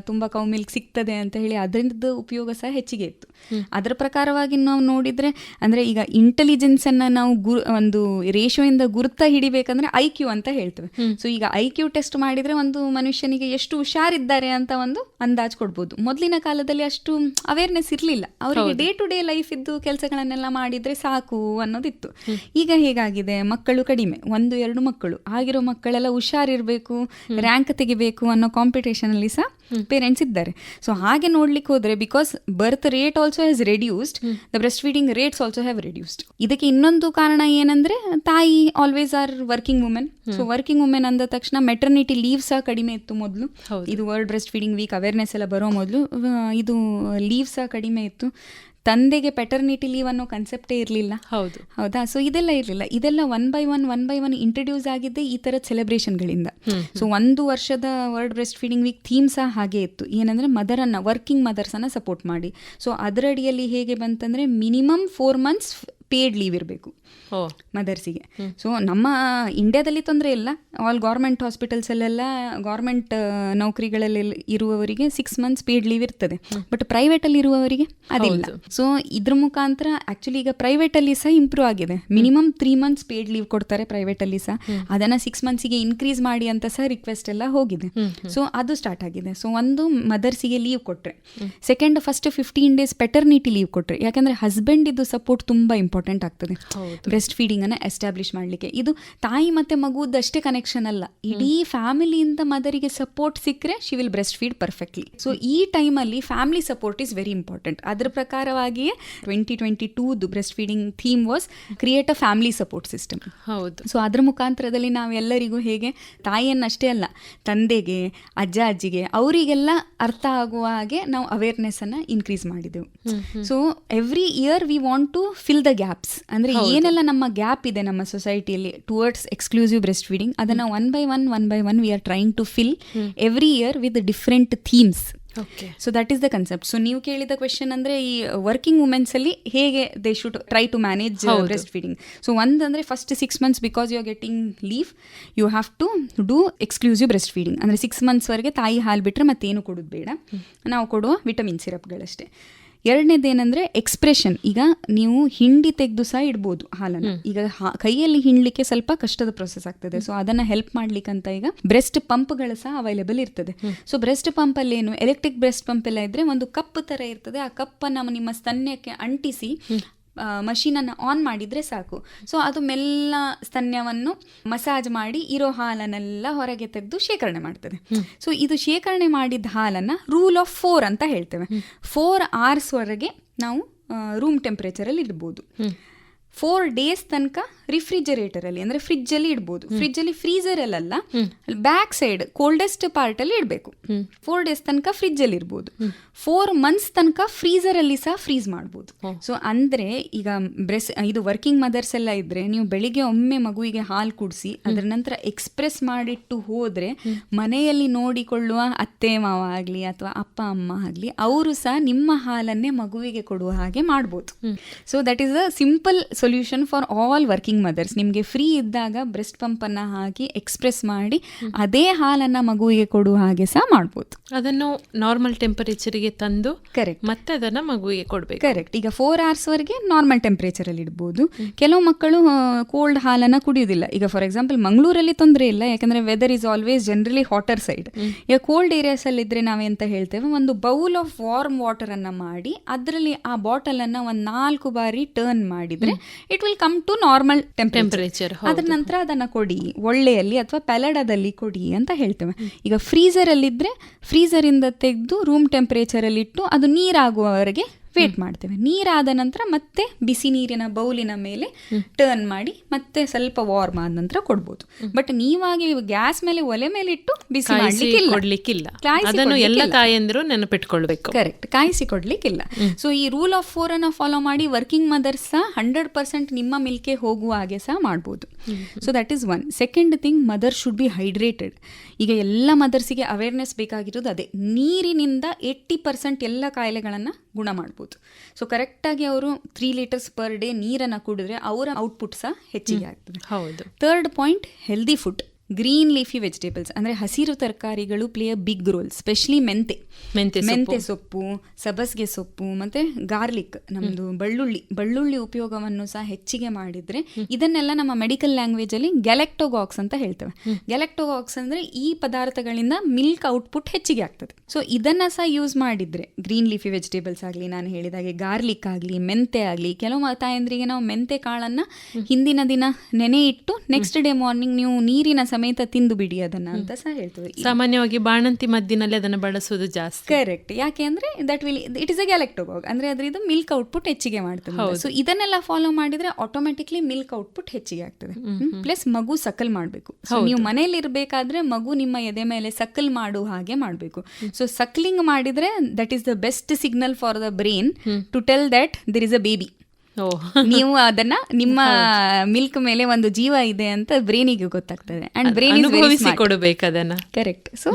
ತುಂಬ ಕೌ ಮಿಲ್ಕ್ ಸಿಗ್ತದೆ ಅಂತ ಹೇಳಿ ಅದರಿಂದ ಉಪಯೋಗ ಸಹ ಹೆಚ್ಚಿಗೆ ಇತ್ತು. ಅದರ ಪ್ರಕಾರವಾಗಿ ನಾವು ನೋಡಿದ್ರೆ ಅಂದ್ರೆ ಈಗ ಇಂಟೆಲಿಜೆನ್ಸ್ ಅನ್ನ ನಾವು ಗುರು ಒಂದು ರೇಷೋಯಿಂದ ಗುರುತ ಹಿಡಿಬೇಕಂದ್ರೆ ಐ ಕ್ಯೂ ಅಂತ ಹೇಳ್ತೇವೆ. ಸೊ ಈಗ ಐ ಕ್ಯೂ ಟೆಸ್ಟ್ ಮಾಡಿದ್ರೆ ಒಂದು ಮನುಷ್ಯನಿಗೆ ಎಷ್ಟು ಹುಷಾರಿದ್ದಾರೆ ಅಂತ ಒಂದು ಅಂದಾಜು ಕೊಡ್ಬೋದು. ಮೊದಲಿನ ಕಾಲದಲ್ಲಿ ಅಷ್ಟು ಅವೇರ್ನೆಸ್ ಇರಲಿಲ್ಲ. ಅವರಿಗೆ ಡೇ ಟು ಡೇ ಲೈಫ್ ಇದ್ದು ಕೆಲಸಗಳನ್ನೆಲ್ಲ ಮಾಡಿದ್ರೆ ಸಾಕು ಅನ್ನೋದಿತ್ತು. ಈಗ ಹೇಗಾಗಿದೆ? ಮಕ್ಕಳು ಕಡಿಮೆ. ಒಂದು ಎರಡು ಮಕ್ಕಳು. ಆಗಿರೋ ಮಕ್ಕಳೆಲ್ಲ ಹುಷಾರಿರ್ಬೇಕು ರ್ಯಾಂಕ್ ತೆಗಿಬೇಕು ಅನ್ನೋ ಕಾಂಪಿಟೇಷನ್ ಅಲ್ಲಿ ಸಹ ಪೇರೆಂಟ್ಸ್ ಇದ್ದಾರೆ. ಸೊ ಹಾಗೆ ನೋಡ್ಲಿಕ್ಕೆ ಹೋದ್ರೆ because birth rate also has reduced the breast feeding rates also have reduced ಇದಕ್ಕೆ ಇನ್ನೊಂದು ಕಾರಣ ಏನಂದ್ರೆ ತಾಯಿ always are working women so working women ಅಂದ ತಕ್ಷಣ ಮೆಟರ್ನಿಟಿ ಲೀವ್ ಸಹ ಕಡಿಮೆ ಇತ್ತು ಮೊದಲು. ಇದು world breast feeding week awareness ಎಲ್ಲ ಬರೋ ಮೊದಲು ಇದು ಲೀವ್ ಸಹ ಕಡಿಮೆ ಇತ್ತು. ತಂದೆಗೆ ಪೆಟರ್ನಿಟಿ ಲೀವ್ ಅನ್ನೋ ಕನ್ಸೆಪ್ಟೇ ಇರಲಿಲ್ಲ. ಹೌದು. ಹೌದಾ? ಸೊ ಇದೆಲ್ಲ ಇರಲಿಲ್ಲ. ಇದೆಲ್ಲ one by one one by one introduce ಆಗಿದ್ದೆ ಈ ಥರದ ಸೆಲೆಬ್ರೇಷನ್ಗಳಿಂದ ಸೊ ಒಂದು ವರ್ಷದ world breast feeding week theme ಸಹ ಹಾಗೆ ಇತ್ತು. ಏನಂದರೆ ಮದರನ್ನು ವರ್ಕಿಂಗ್ ಮದರ್ಸನ್ನು ಸಪೋರ್ಟ್ ಮಾಡಿ. ಸೊ ಅದರಡಿಯಲ್ಲಿ ಹೇಗೆ ಬಂತಂದರೆ minimum four months paid leave ಇರಬೇಕು. ಮದರ್ಸಿಗೆ. ಸೊ ನಮ್ಮ ಇಂಡಿಯಾದಲ್ಲಿ ತೊಂದರೆ ಇಲ್ಲ. ಆಲ್ ಗೌರ್ಮೆಂಟ್ ಹಾಸ್ಪಿಟಲ್ಸಲ್ಲೆಲ್ಲ ಗೌರ್ಮೆಂಟ್ ನೌಕರಿಗಳಲ್ಲಿ ಇರುವವರಿಗೆ ಸಿಕ್ಸ್ ಮಂತ್ಸ್ ಪೇಯ್ಡ್ ಲೀವ್ ಇರ್ತದೆ. ಬಟ್ ಪ್ರೈವೇಟಲ್ಲಿ ಇರುವವರಿಗೆ ಅದಿಲ್ಲ. ಸೊ ಇದ್ರ ಮುಖಾಂತರ ಆಕ್ಚುಲಿ ಈಗ ಪ್ರೈವೇಟಲ್ಲಿ ಸಹ ಇಂಪ್ರೂವ್ ಆಗಿದೆ. Minimum three months paid leave ಕೊಡ್ತಾರೆ ಪ್ರೈವೇಟಲ್ಲಿ ಸಹ. ಅದನ್ನು ಸಿಕ್ಸ್ ಮಂತ್ಸಿಗೆ ಇನ್ಕ್ರೀಸ್ ಮಾಡಿ ಅಂತ ಸಹ ರಿಕ್ವೆಸ್ಟ್ ಎಲ್ಲ ಹೋಗಿದೆ. ಸೊ ಅದು ಸ್ಟಾರ್ಟ್ ಆಗಿದೆ. ಸೊ ಒಂದು ಮದರ್ಸಿಗೆ ಲೀವ್ ಕೊಟ್ಟರೆ second first fifteen days paternity leave ಕೊಟ್ಟರೆ ಯಾಕಂದರೆ ಹಸ್ಬೆಂಡ್ ಇದು ಸಪೋರ್ಟ್ ತುಂಬ ಇಂಪಾರ್ಟೆಂಟ್ ಆಗ್ತದೆ. ಹೌದು. ಬ್ರೆಸ್ಟ್ ಫೀಡಿಂಗ್ ಅನ್ನ ಎಸ್ಟಾಬ್ಲಿಷ್ ಮಾಡಲಿಕ್ಕೆ. ಇದು ತಾಯಿ ಮತ್ತೆ ಮಗುದಷ್ಟೇ ಕನೆಕ್ಷನ್ ಅಲ್ಲ. ಇಡೀ ಫ್ಯಾಮಿಲಿಯಿಂದ ಮದರಿಗೆ ಸಪೋರ್ಟ್ ಸಿಕ್ಕರೆ she will breast feed perfectly so ಈ ಟೈಮಲ್ಲಿ family support is very important ಅದರ ಪ್ರಕಾರವಾಗಿಯೇ twenty twenty ಟೂದು breast feeding theme was create a family support system ಹೌದು. ಸೊ ಅದರ ಮುಖಾಂತರದಲ್ಲಿ ನಾವೆಲ್ಲರಿಗೂ ಹೇಗೆ ತಾಯಿಯನ್ನಷ್ಟೇ ಅಲ್ಲ ತಂದೆಗೆ ಅಜ್ಜ ಅಜ್ಜಿಗೆ ಅವರಿಗೆಲ್ಲ ಅರ್ಥ ಆಗುವ ಹಾಗೆ ನಾವು ಅವೇರ್ನೆಸ್ ಅನ್ನ ಇನ್ಕ್ರೀಸ್ ಮಾಡಿದೆವು. So every year we want to fill the gaps ಅಂದ್ರೆ ಏನೆಲ್ಲ ನಮ್ಮ ಗ್ಯಾಪ್ ಇದೆ ನಮ್ಮ ಸೊಸೈಟಿಯಲ್ಲಿ ಟುವರ್ಡ್ಸ್ ಎಕ್ಸ್ಕ್ಲೂಸಿವ್ ಬ್ರೆಸ್ಟ್ ಫೀಡಿಂಗ್ ಅದನ್ನ one by one one by one we are trying to fill every year with different themes so that is the concept so ನೀವು ಕೇಳಿದ question ಅಂದ್ರೆ ಈ ವರ್ಕಿಂಗ್ ವುಮೆನ್ಸ್ ಅಲ್ಲಿ ಹೇಗೆ they should try to manage breast feeding so ಒಂದಂದ್ರೆ first six months because you are getting leave you have to do exclusive breast feeding ಅಂದ್ರೆ six ಮಂತ್ಸ್ವರೆಗೆ ತಾಯಿ ಹಾಲು ಬಿಟ್ಟರೆ ಮತ್ತೇನು ಕೊಡೋದು ಬೇಡ. ನಾವು ಕೊಡುವ ವಿಟಮಿನ್ ಸಿರಪ್ಗಳಷ್ಟೇ ಎರಡನೇದೇನೆಂದ್ರೆ ಎಕ್ಸ್ಪ್ರೆಷನ್ ಈಗ ನೀವು ಹಿಂಡಿ ತೆಗೆದು ಸಹ ಇಡ್ಬೋದು ಹಾಲನ್ನು. ಈಗ ಕೈಯಲ್ಲಿ ಹಿಂಡ್ಲಿಕ್ಕೆ ಸ್ವಲ್ಪ ಕಷ್ಟದ ಪ್ರೊಸೆಸ್ ಆಗ್ತದೆ. ಸೊ ಅದನ್ನ ಹೆಲ್ಪ್ ಮಾಡ್ಲಿಕ್ಕಂತ ಈಗ ಬ್ರೆಸ್ಟ್ ಪಂಪ್ಗಳು ಸಹ ಅವೈಲೇಬಲ್ ಇರ್ತದೆ. ಸೊ ಬ್ರೆಸ್ಟ್ ಪಂಪ್ ಅಲ್ಲಿ ಏನು? ಎಲೆಕ್ಟ್ರಿಕ್ ಬ್ರೆಸ್ಟ್ ಪಂಪ್ ಎಲ್ಲ ಇದ್ರೆ ಒಂದು ಕಪ್ ತರ ಇರ್ತದೆ. ಆ ಕಪ್ಪನ್ನು ನಿಮ್ಮ ಸ್ತನ್ಯಕ್ಕೆ ಅಂಟಿಸಿ ಮಷೀನನ್ನು ಆನ್ ಮಾಡಿದರೆ ಸಾಕು. ಸೊ ಅದು ಮೆಲ್ಲ ಸ್ತನ್ಯವನ್ನು ಮಸಾಜ್ ಮಾಡಿ ಇರೋ ಹಾಲನ್ನೆಲ್ಲ ಹೊರಗೆ ತೆಗೆದು ಶೇಖರಣೆ ಮಾಡ್ತದೆ. ಸೊ ಇದು ಶೇಖರಣೆ ಮಾಡಿದ ಹಾಲನ್ನು ರೂಲ್ ಆಫ್ ಫೋರ್ ಅಂತ ಹೇಳ್ತೇವೆ. ಫೋರ್ ಅವರ್ಸ್ವರೆಗೆ ನಾವು ರೂಮ್ ಟೆಂಪ್ರೇಚರಲ್ಲಿ ಇಡ್ಬೋದು ಫೋರ್ ಡೇಸ್ ತನಕ ರಿಫ್ರಿಜರೇಟರಲ್ಲಿ ಅಂದರೆ ಫ್ರಿಜ್ಜಲ್ಲಿ ಇಡ್ಬೋದು. ಫ್ರೀಜರ್ ಅಲ್ಲಲ್ಲ ಬ್ಯಾಕ್ ಸೈಡ್ ಕೋಲ್ಡೆಸ್ಟ್ ಪಾರ್ಟಲ್ಲಿ ಇಡಬೇಕು. ಫೋರ್ ಡೇಸ್ ತನಕ ಫ್ರಿಜ್ಜಲ್ಲಿ ಇರ್ಬೋದು ಫೋರ್ ಮಂತ್ಸ್ ತನಕ ಫ್ರೀಸರಲ್ಲಿ ಸಹ ಫ್ರೀಸ್ ಮಾಡ್ಬೋದು. ಸೊ ಅಂದ್ರೆ ಈಗ ಬ್ರೆಸ್ ಇದು ವರ್ಕಿಂಗ್ ಮದರ್ಸ್ ಎಲ್ಲ ಇದ್ರೆ ನೀವು ಬೆಳಿಗ್ಗೆ ಒಮ್ಮೆ ಮಗುವಿಗೆ ಹಾಲು ಕುಡಿಸಿ ಅದರ ನಂತರ ಎಕ್ಸ್ಪ್ರೆಸ್ ಮಾಡಿಟ್ಟು ಹೋದ್ರೆ ಮನೆಯಲ್ಲಿ ನೋಡಿಕೊಳ್ಳುವ ಅತ್ತೆ ಮಾವ ಆಗಲಿ ಅಥವಾ ಅಪ್ಪ ಅಮ್ಮ ಆಗಲಿ ಅವರು ಸಹ ನಿಮ್ಮ ಹಾಲನ್ನೇ ಮಗುವಿಗೆ ಕೊಡುವ ಹಾಗೆ ಮಾಡ್ಬೋದು. So that is a simple solution for all working mothers ನಿಮಗೆ ಫ್ರೀ ಇದ್ದಾಗ ಬ್ರೆಸ್ಟ್ ಪಂಪನ್ನು ಹಾಕಿ ಎಕ್ಸ್ಪ್ರೆಸ್ ಮಾಡಿ ಅದೇ ಹಾಲನ್ನು ಮಗುವಿಗೆ ಕೊಡುವ ಹಾಗೆ ಸಹ ಮಾಡ್ಬೋದು. ಅದನ್ನು ನಾರ್ಮಲ್ ಟೆಂಪರೇಚರಿಗೆ ತಂದು ಕರೆಕ್ಟ್ ಮತ್ತೆ ಅದನ್ನು ಮಗುವಿಗೆ ಕೊಡಬೇಕು. ಕರೆಕ್ಟ್ ಈಗ ಫೋರ್ ಅವರ್ಸ್ವರೆಗೆ ನಾರ್ಮಲ್ ಟೆಂಪರೇಚರಲ್ಲಿ ಇಡ್ಬೋದು. ಕೆಲವು ಮಕ್ಕಳು ಕೋಲ್ಡ್ ಹಾಲನ್ನು ಕುಡಿಯೋದಿಲ್ಲ ಈಗ ಫಾರ್ ಎಕ್ಸಾಂಪಲ್ ಮಂಗಳೂರಲ್ಲಿ ತೊಂದರೆ ಇಲ್ಲ ಯಾಕಂದರೆ weather is always generally hotter side ಈಗ ಕೋಲ್ಡ್ ಏರಿಯಾಸಲ್ಲಿ ಇದ್ರೆ ನಾವೆಂತ ಹೇಳ್ತೇವೆ ಒಂದು ಬೌಲ್ ಆಫ್ ವಾರ್ಮ್ ವಾಟರನ್ನು ಮಾಡಿ ಅದರಲ್ಲಿ ಆ ಬಾಟಲನ್ನು ಒಂದು ನಾಲ್ಕು ಬಾರಿ ಟರ್ನ್ ಮಾಡಿದರೆ it will come to normal temperature ಅದರ ನಂತರ ಅದನ್ನ ಕೊಡಿ. ಒಳ್ಳೆಯಲ್ಲಿ ಅಥವಾ ಪೆಲಡದಲ್ಲಿ ಕೊಡಿ ಅಂತ ಹೇಳ್ತೇವೆ. ಈಗ ಫ್ರೀಸರ್ ಅಲ್ಲಿದ್ರೆ ಫ್ರೀಸರ್ ಇಂದ ತೆಗೆದು ರೂಮ್ ಟೆಂಪರೇಚರ್ ಅಲ್ಲಿ ಇಟ್ಟು ಅದು ನೀರಾಗುವವರೆಗೆ ವೇಟ್ ಮಾಡ್ತೇವೆ. ನೀರಾದ ನಂತರ ಮತ್ತೆ ಬಿಸಿ ನೀರಿನ ಬೌಲಿನ ಮೇಲೆ ಟರ್ನ್ ಮಾಡಿ ಮತ್ತೆ ಸ್ವಲ್ಪ ವಾರ್ಮ್ ಆದ ನಂತರ ಕೊಡ್ಬೋದು. ಬಟ್ ನೀವಾಗಿ ಗ್ಯಾಸ್ ಮೇಲೆ ಒಲೆ ಮೇಲೆ ಇಟ್ಟು ಬಿಸಿ ಮಾಡ್ಲಿಕ್ಕಿಲ್ಲ. ಅದನ್ನು ಎಲ್ಲ. ತಾಯಂದಿರು ನೆನಪಿಟ್ಕೊಳ್ಬೇಕು. ಕರೆಕ್ಟ್ ಕಾಯಿಸಿ ಕೊಡ್ಲಿಕ್ಕಿಲ್ಲ. ಸೊ ಈ ರೂಲ್ ಆಫ್ ಫೋರ್ ಅನ್ನ ಫಾಲೋ ಮಾಡಿ ವರ್ಕಿಂಗ್ ಮದರ್ಸ್ ಸಹ ಹಂಡ್ರೆಡ್ ಪರ್ಸೆಂಟ್ ನಿಮ್ಮ ಮಿಲ್ಕೆ ಹೋಗುವ ಹಾಗೆ ಸಹ ಮಾಡ್ಬೋದು. So that is one second thing mother should be hydrated ಈಗ ಎಲ್ಲ ಮದರ್ಸಿಗೆ ಅವೇರ್ನೆಸ್ ಬೇಕಾಗಿರೋದು ಅದೇ. ನೀರಿನಿಂದ ಏಯ್ಟಿ ಪರ್ಸೆಂಟ್ ಎಲ್ಲ ಕಾಯಿಲೆಗಳನ್ನು ಗುಣ ಮಾಡ್ಬೋದು. ಸೊ ಕರೆಕ್ಟಾಗಿ ಅವರು ತ್ರೀ ಲೀಟರ್ಸ್ ಪರ್ ಡೇ ನೀರನ್ನು ಕುಡಿದ್ರೆ ಅವರ ಔಟ್ಪುಟ್ ಸಹ ಹೆಚ್ಚಿಗೆ ಆಗ್ತದೆ. ಹೌದು. Third point healthy food green leafy vegetables. ಅಂದರೆ ಹಸಿರು ತರಕಾರಿಗಳು play a big role specially ಮೆಂತೆ. ಮೆಂತೆ ಸೊಪ್ಪು. ಮೆಂತೆ ಸೊಪ್ಪು ಸಬಸ್ಗೆ ಸೊಪ್ಪು ಮತ್ತು ಗಾರ್ಲಿಕ್ ನಮ್ಮದು ಬಳ್ಳುಳ್ಳಿ. ಬಳ್ಳುಳ್ಳಿ ಉಪಯೋಗವನ್ನು ಸಹ ಹೆಚ್ಚಿಗೆ ಮಾಡಿದರೆ ಇದನ್ನೆಲ್ಲ ನಮ್ಮ ಮೆಡಿಕಲ್ ಲ್ಯಾಂಗ್ವೇಜಲ್ಲಿ ಗ್ಯಾಲೆಕ್ಟೋಗಾಕ್ಸ್ ಅಂತ ಹೇಳ್ತೇವೆ. ಗ್ಯಾಲೆಕ್ಟೋಗಾಕ್ಸ್ ಅಂದರೆ ಈ ಪದಾರ್ಥಗಳಿಂದ ಮಿಲ್ಕ್ ಔಟ್ಪುಟ್ ಹೆಚ್ಚಿಗೆ ಆಗ್ತದೆ. ಸೊ ಇದನ್ನು ಸಹ ಯೂಸ್ ಮಾಡಿದರೆ ಗ್ರೀನ್ ಲೀಫಿ ವೆಜಿಟೇಬಲ್ಸ್ ಆಗಲಿ ನಾನು ಹೇಳಿದಾಗೆ ಗಾರ್ಲಿಕ್ ಆಗಲಿ ಮೆಂತೆ ಆಗಲಿ ಕೆಲವು ಮಾತಾಯಂದ್ರಿಗೆ ತಾಯಂದ್ರಿಗೆ ನಾವು ಮೆಂತೆ ಕಾಳನ್ನು ಹಿಂದಿನ ದಿನ ನೆನೆ ಇಟ್ಟು ನೆಕ್ಸ್ಟ್ ಡೇ ಮಾರ್ನಿಂಗ್ ನೀವು ನೀರಿನ ಸಮೇತ ತಿಂದು ಬಿಡಿ ಅದನ್ನ ಅಂತ ಸಹ ಹೇಳ್ತೇವೆ. ಸಾಮಾನ್ಯವಾಗಿ ಬಾಣಂತಿ ಮದ್ದಿನಲ್ಲಿ ಅದನ್ನು ಬಳಸೋದು ಜಾಸ್ತಿ. ಕರೆಕ್ಟ್ ಯಾಕೆ ಅಂದ್ರೆ that will it is a galactagogue ಅಂದ್ರೆ ಇದು ಮಿಲ್ಕ್ ಔಟ್ಪುಟ್ ಹೆಚ್ಚಿಗೆ ಮಾಡ್ತದೆ. ಸೊ ಇದನ್ನೆಲ್ಲ ಫಾಲೋ ಮಾಡಿದ್ರೆ ಆಟೋಮೆಟಿಕ್ಲಿ ಮಿಲ್ಕ್ ಔಟ್ಪುಟ್ ಹೆಚ್ಚಿಗೆ ಆಗ್ತದೆ. ಪ್ಲಸ್ ಮಗು ಸಕಲ್ ಮಾಡಬೇಕು. ಸೊ ನೀವು ಮನೇಲಿ ಇರಬೇಕಾದ್ರೆ ಮಗು ನಿಮ್ಮ ಎದೆ ಮೇಲೆ ಸಕಲ್ ಮಾಡುವ ಹಾಗೆ ಮಾಡಬೇಕು. ಸೊ ಸಕ್ಲಿಂಗ್ ಮಾಡಿದ್ರೆ that is the best signal for the brain to tell that there is a baby ನೀವು ಅದನ್ನ ನಿಮ್ಮ ಮಿಲ್ಕ್ ಮೇಲೆ ಒಂದು ಜೀವ ಇದೆ ಅಂತ ಬ್ರೈನಿಗೆ ಗೊತ್ತಾಗ್ತದೆ. ಅಂಡ್ ಬ್ರೈನ್ ಕೊಡಬೇಕು ಅದನ್ನ. ಕರೆಕ್ಟ್ ಸೊ